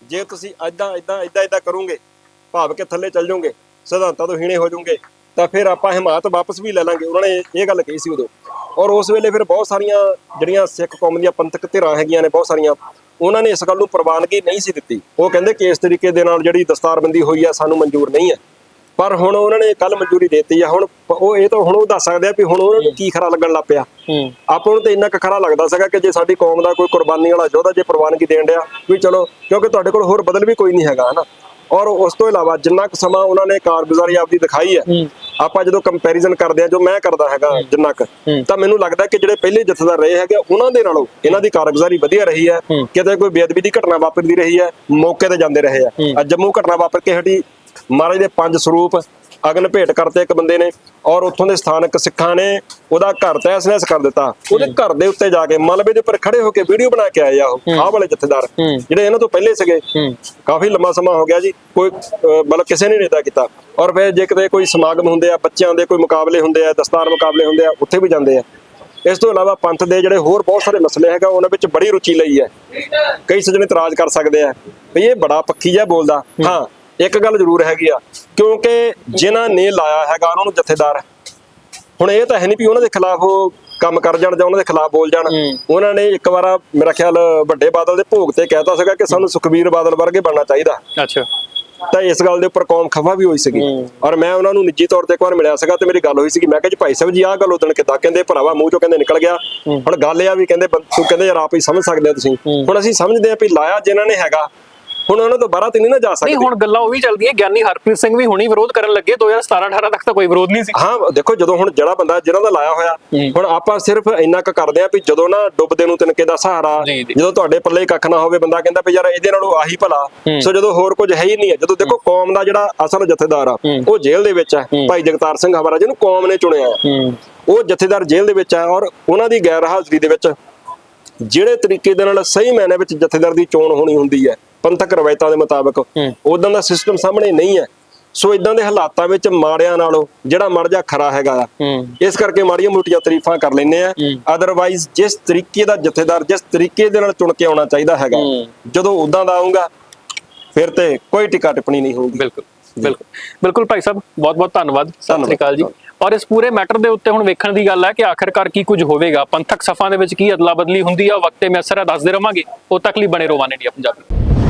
ਜੇ ਤੁਸੀਂ ਐਦਾਂ ਐਦਾਂ ਐਦਾਂ ਐਦਾਂ ਕਰੋਗੇ ਭਾਵ ਕਿ ਥੱਲੇ ਚੱਲ ਜਾਓਗੇ ਸਿਧਾਂਤਾਂ ਤੋਂ ਹੀਣੇ ਹੋ ਜਾਓਗੇ ਤਾਂ ਫਿਰ ਆਪਾਂ ਹਿਮਾਇਤ ਵਾਪਸ ਵੀ ਲੈ ਲਾਂਗੇ। ਉਹਨਾਂ ਨੇ ਇਹ ਗੱਲ ਕਹੀ ਸੀ ਉਦੋਂ। ਔਰ ਉਸ ਵੇਲੇ ਫਿਰ ਬਹੁਤ ਸਾਰੀਆਂ ਜਿਹੜੀਆਂ ਸਿੱਖ ਕੌਮ ਦੀਆਂ ਪੰਥਕ ਧਿਰਾਂ ਹੈਗੀਆਂ ਨੇ ਬਹੁਤ ਸਾਰੀਆਂ ਉਹਨਾਂ ਨੇ ਇਸ ਗੱਲ ਨੂੰ ਪ੍ਰਵਾਨਗੀ ਨਹੀਂ ਸੀ ਦਿੱਤੀ। ਉਹ ਕਹਿੰਦੇ ਕਿ ਇਸ ਤਰੀਕੇ ਦੇ ਨਾਲ ਜਿਹੜੀ ਦਸਤਾਰਬੰਦੀ ਹੋਈ ਆ ਸਾਨੂੰ ਮਨਜ਼ੂਰ ਨਹੀਂ ਹੈ। ਪਰ ਹੁਣ ਉਹਨਾਂ ਨੇ ਕੱਲ ਮਨਜ਼ੂਰੀ ਦਿੱਤੀ ਆ। ਹੁਣ ਉਹ ਇਹ ਤਾਂ ਹੁਣ ਉਹ ਦੱਸ ਸਕਦੇ ਆ ਵੀ ਹੁਣ ਉਹਨਾਂ ਨੂੰ ਕੀ ਖਰਾ ਲੱਗਣ ਲੱਗ ਪਿਆ। ਆਪਾਂ ਨੂੰ ਤਾਂ ਇੰਨਾ ਕੁ ਖਰਾ ਲੱਗਦਾ ਸੀਗਾ ਕਿ ਜੇ ਸਾਡੀ ਕੌਮ ਦਾ ਕੋਈ ਕੁਰਬਾਨੀ ਵਾਲਾ ਯੋਧਾ ਜੇ ਪ੍ਰਵਾਨਗੀ ਦੇਣ ਡਿਆ ਵੀ ਚਲੋ ਕਿਉਂਕਿ ਤੁਹਾਡੇ ਕੋਲ ਹੋਰ ਬਦਲ ਵੀ ਕੋਈ ਨਹੀਂ ਹੈਗਾ ਹਨਾ? ਔਰ ਉਸ ਤੋਂ ਇਲਾਵਾ ਜਿੰਨਾ ਕੁ ਸਮਾਂ ਉਹਨਾਂ ਨੇ ਕਾਰਗੁਜ਼ਾਰੀ ਆਪਦੀ ਦਿਖਾਈ ਹੈ ਆਪਾਂ ਜਦੋਂ ਕੰਪੈਰੀਜ਼ਨ ਕਰਦੇ ਆ ਜੋ ਮੈਂ ਕਰਦਾ ਹੈਗਾ ਜਿੰਨਾ ਕੁ। ਤਾਂ ਮੈਨੂੰ ਲੱਗਦਾ ਕਿ ਜਿਹੜੇ ਪਹਿਲੇ ਜਥੇਦਾਰ ਰਹੇ ਹੈਗੇ ਉਹਨਾਂ ਦੇ ਨਾਲੋਂ ਇਹਨਾਂ ਦੀ ਕਾਰਗੁਜ਼ਾਰੀ ਵਧੀਆ ਰਹੀ ਹੈ। ਕਿਤੇ ਕੋਈ ਬੇਅਦਬੀ ਦੀ ਘਟਨਾ ਵਾਪਰਦੀ ਰਹੀ ਹੈ ਮੌਕੇ ਤੇ ਜਾਂਦੇ ਰਹੇ ਆ ਜੰਮੂ ਘਟਨਾ ਵਾਪਰ ਕੇ ਹਟੀ ਮਹਾਰਾਜ ਦੇ ਪੰਜ ਸਰੂਪ ਅਗਨ ਭੇਟ ਕਰਤੇ ਇੱਕ ਬੰਦੇ ਨੇ ਔਰ ਉੱਥੋਂ ਦੇ ਸਥਾਨਕ ਸਿੱਖਾਂ ਨੇ ਉਹਦਾ ਘਰ ਤਹਿਸ ਨਹਿਸ ਕਰ ਦਿੱਤਾ। ਉਹਦੇ ਘਰ ਦੇ ਉੱਤੇ ਜਾ ਕੇ ਮਲਬੇ ਦੇ ਉੱਪਰ ਖੜੇ ਹੋ ਕੇ ਵੀਡੀਓ ਬਣਾ ਕੇ ਆਏ ਆ ਉਹ ਆਹ ਵਾਲੇ ਜਥੇਦਾਰ। ਜਿਹੜੇ ਇਹਨਾਂ ਤੋਂ ਪਹਿਲੇ ਸੀਗੇ। ਕਾਫੀ ਲੰਮਾ ਸਮਾਂ ਹੋ ਗਿਆ ਜੀ ਕੋਈ ਮਤਲਬ ਕਿਸੇ ਨੇ ਇਦਾਂ ਕੀਤਾ। ਔਰ ਫਿਰ ਜੇ ਕਿਤੇ ਕੋਈ ਸਮਾਗਮ ਹੁੰਦੇ ਆ ਬੱਚਿਆਂ ਦੇ ਕੋਈ ਮੁਕਾਬਲੇ ਹੁੰਦੇ ਆ ਦਸਤਾਰ ਮੁਕਾਬਲੇ ਹੁੰਦੇ ਆ ਉੱਥੇ ਵੀ ਜਾਂਦੇ ਆ। ਇਸ ਤੋਂ ਇਲਾਵਾ ਪੰਥ ਦੇ ਜਿਹੜੇ ਹੋਰ ਬਹੁਤ ਸਾਰੇ ਮਸਲੇ ਹੈਗਾ ਉਹਨਾਂ ਵਿੱਚ ਬੜੀ ਰੁਚੀ ਲਈ ਹੈ। ਕਈ ਸੱਜਣ ਇਤਰਾਜ਼ ਕਰ ਸਕਦੇ ਆ। ਵੀ ਇਹ ਬੜਾ ਪੱਖੀ ਜਿਹਾ ਬੋਲਦਾ। ਹਾਂ ਇੱਕ ਗੱਲ ਜ਼ਰੂਰ ਹੈਗੀ ਆ ਕਿਉਂਕਿ ਜਿਨ੍ਹਾਂ ਨੇ ਲਾਇਆ ਹੈਗਾ ਉਹਨਾਂ ਨੂੰ ਜਥੇਦਾਰ ਹੁਣ ਇਹ ਤਾਂ ਹੈ ਨਹੀਂ ਵੀ ਉਹਨਾਂ ਦੇ ਖਿਲਾਫ ਉਹ ਕੰਮ ਕਰ ਜਾਣ ਜਾਂ ਉਹਨਾਂ ਦੇ ਖਿਲਾਫ ਬੋਲ ਜਾਣ। ਹੂੰ। ਉਹਨਾਂ ਨੇ ਇੱਕ ਵਾਰ ਮੇਰਾ ਖਿਆਲ ਵੱਡੇ ਬਾਦਲ ਦੇ ਭੋਗ ਤੇ ਕਹਿਤਾ ਸੀਗਾ ਕਿ ਸਾਨੂੰ ਸੁਖਬੀਰ ਬਾਦਲ ਵਰਗੇ ਬਣਨਾ ਚਾਹੀਦਾ। ਅੱਛਾ। ਤਾਂ ਇਸ ਗੱਲ ਦੇ ਉੱਪਰ ਕੌਮ ਖਫਾ ਵੀ ਹੋਈ ਸੀਗੀ। ਹੂੰ। ਔਰ ਮੈਂ ਉਹਨਾਂ ਨੂੰ ਨਿੱਜੀ ਤੌਰ ਤੇ ਇੱਕ ਵਾਰ ਮਿਲਿਆ ਸੀਗਾ ਤੇ ਮੇਰੀ ਗੱਲ ਹੋਈ ਸੀਗੀ। ਮੈਂ ਕਿਹਾ ਜੀ ਭਾਈ ਸਾਹਿਬ ਜੀ ਆਹ ਗੱਲ ਉਦੋਂ ਕਿੱਦਾਂ ਕਹਿੰਦੇ? ਭਰਾਵਾ ਮੂੰਹ ਚੋਂ ਕਹਿੰਦੇ ਨਿਕਲ ਗਿਆ। ਹੁਣ ਗੱਲ ਇਹ ਆ ਵੀ ਕਹਿੰਦੇ ਤੂੰ ਕਹਿੰਦੇ ਯਾਰ ਆਪ ਹੀ ਸਮਝ ਸਕਦੇ ਆ ਤੁਸੀਂ। ਹੂੰ। ਹੁਣ ਅਸੀਂ ਸਮਝਦੇ ਆ ਵੀ ਲਾਇਆ ਜਿਨ੍ਹਾਂ ਨੇ ਹੈਗਾ ਹੁਣ ਉਹਨਾਂ ਤੋਂ ਬਾਹਰ ਤੇ ਨਹੀਂ ਨਾ ਜਾ ਨਹੀਂ ਸਕਦੇ ਹੁਣ ਗੱਲਾਂ ਉਹ ਵੀ ਚੱਲਦੀਆਂ ਗਿਆਨੀ ਹਰਪ੍ਰੀਤ ਸਿੰਘ ਵੀ ਹੁਣੀ ਵਿਰੋਧ ਕਰਨ ਲੱਗੇ 2017 18 ਤੱਕ ਤਾਂ ਕੋਈ ਵਿਰੋਧ ਨਹੀਂ ਸੀ ਹਾਂ ਦੇਖੋ ਜਦੋਂ ਹੁਣ ਜਿਹੜਾ ਬੰਦਾ ਜਿਹਨਾਂ ਦਾ ਲਾਇਆ ਹੋਇਆ। ਹੁਣ ਆਪਾਂ ਸਿਰਫ ਇੰਨਾ ਕੁ ਕਰਦੇ ਆ ਵੀ ਜਦੋਂ ਨਾ ਡੁੱਬਦੇ ਨੂੰ ਤਿਨਕੇ ਦਾ ਸਹਾਰਾ। ਜਦੋਂ ਤੁਹਾਡੇ ਪੱਲੇ ਕੱਖ ਨਾ ਹੋਵੇ ਬੰਦਾ ਕਹਿੰਦਾ ਵੀ ਯਾਰ ਇਹਦੇ ਨਾਲੋਂ ਆਹੀ ਭਲਾ। ਸੋ ਜਦੋਂ ਹੋਰ ਕੁਝ ਹੈ ਹੀ ਨਹੀਂ ਹੈ ਜਦੋਂ ਦੇਖੋ ਕੌਮ ਦਾ ਜਿਹੜਾ ਅਸਲ ਜਥੇਦਾਰ ਆ। ਉਹ ਜੇਲ੍ਹ ਦੇ ਵਿੱਚ ਹੈ ਭਾਈ ਜਗਤਾਰ ਸਿੰਘ ਹਵਾਰਾ ਜਿਹਨੂੰ ਕੌਮ ਨੇ ਚੁਣਿਆ ਉਹ ਜਥੇਦਾਰ ਜੇਲ੍ਹ ਦੇ ਵਿੱਚ ਹੈ ਔਰ ਉਹਨਾਂ ਦੀ ਗੈਰ ਹਾਜ਼ਰੀ ਦੇ ਵਿੱਚ ਜਿਹੜੇ ਤਰੀਕੇ ਦੇ ਨਾਲ ਸਹੀ ਮਾਇਨੇ ਵਿੱਚ ਜਥੇਦਾਰ ਦੀ ਚੋਣ ਹੋਣੀ ਹੁੰਦੀ ਹੈ ਪੰਥਕ ਰਵਾਇਤਾਂ ਦੇ ਮੁਤਾਬਕ। ਉਦਾਂ ਦਾ ਸਿਸਟਮ ਸਾਹਮਣੇ ਨਹੀਂ ਹੈ। ਸੋ ਇਦਾਂ ਦੇ ਹਾਲਾਤਾਂ ਵਿੱਚ ਮਾੜਿਆਂ ਨਾਲੋਂ ਜਿਹੜਾ ਮਰ ਜਾ ਖਰਾ ਹੈਗਾ ਆ ਇਸ ਕਰਕੇ ਮਾੜੀਆਂ ਮੋਟੀਆਂ ਤਾਰੀਫਾਂ ਕਰ ਲੈਨੇ ਆ। ਅਦਰਵਾਈਜ਼ ਜਿਸ ਤਰੀਕੇ ਦਾ ਜਥੇਦਾਰ ਜਿਸ ਤਰੀਕੇ ਦੇ ਨਾਲ ਚੁਣ ਕੇ ਆਉਣਾ ਚਾਹੀਦਾ ਹੈਗਾ। ਜਦੋਂ ਉਦਾਂ ਦਾ ਆਊਗਾ ਫਿਰ ਤੇ ਕੋਈ ਟਿਕਾ ਟਿੱਪਣੀ ਨਹੀਂ ਹੋਊਗੀ। ਬਿਲਕੁਲ ਬਿਲਕੁਲ। ਬਿਲਕੁਲ ਭਾਈ ਸਾਹਿਬ ਬਹੁਤ ਬਹੁਤ ਧੰਨਵਾਦ। ਸਤਿ। ਸ੍ਰੀ ਅਕਾਲ ਜੀ। ਔਰ ਇਸ ਪੂਰੇ ਮੈਟਰ ਦੇ ਉੱਤੇ ਹੁਣ ਵੇਖਣ ਦੀ ਗੱਲ ਹੈ ਕਿ ਆਖਰਕਾਰ ਕੀ ਕੁਝ ਹੋਵੇਗਾ। ਪੰਥਕ ਸਫਾਂ ਦੇ ਵਿੱਚ ਕੀ ਅਦਲਾ ਬਦਲੀ ਹੁੰਦੀ ਆ ਵਕਤੇ ਮੈਂ ਅਸਰ ਦੱਸਦੇ ਰਵਾਂਗੇ। ਉਹ ਤੱਕ ਲਈ ਬਣੇ ਰਹੋ ਵਨ ਇੰਡੀਆ ਪੰਜਾਬੀ।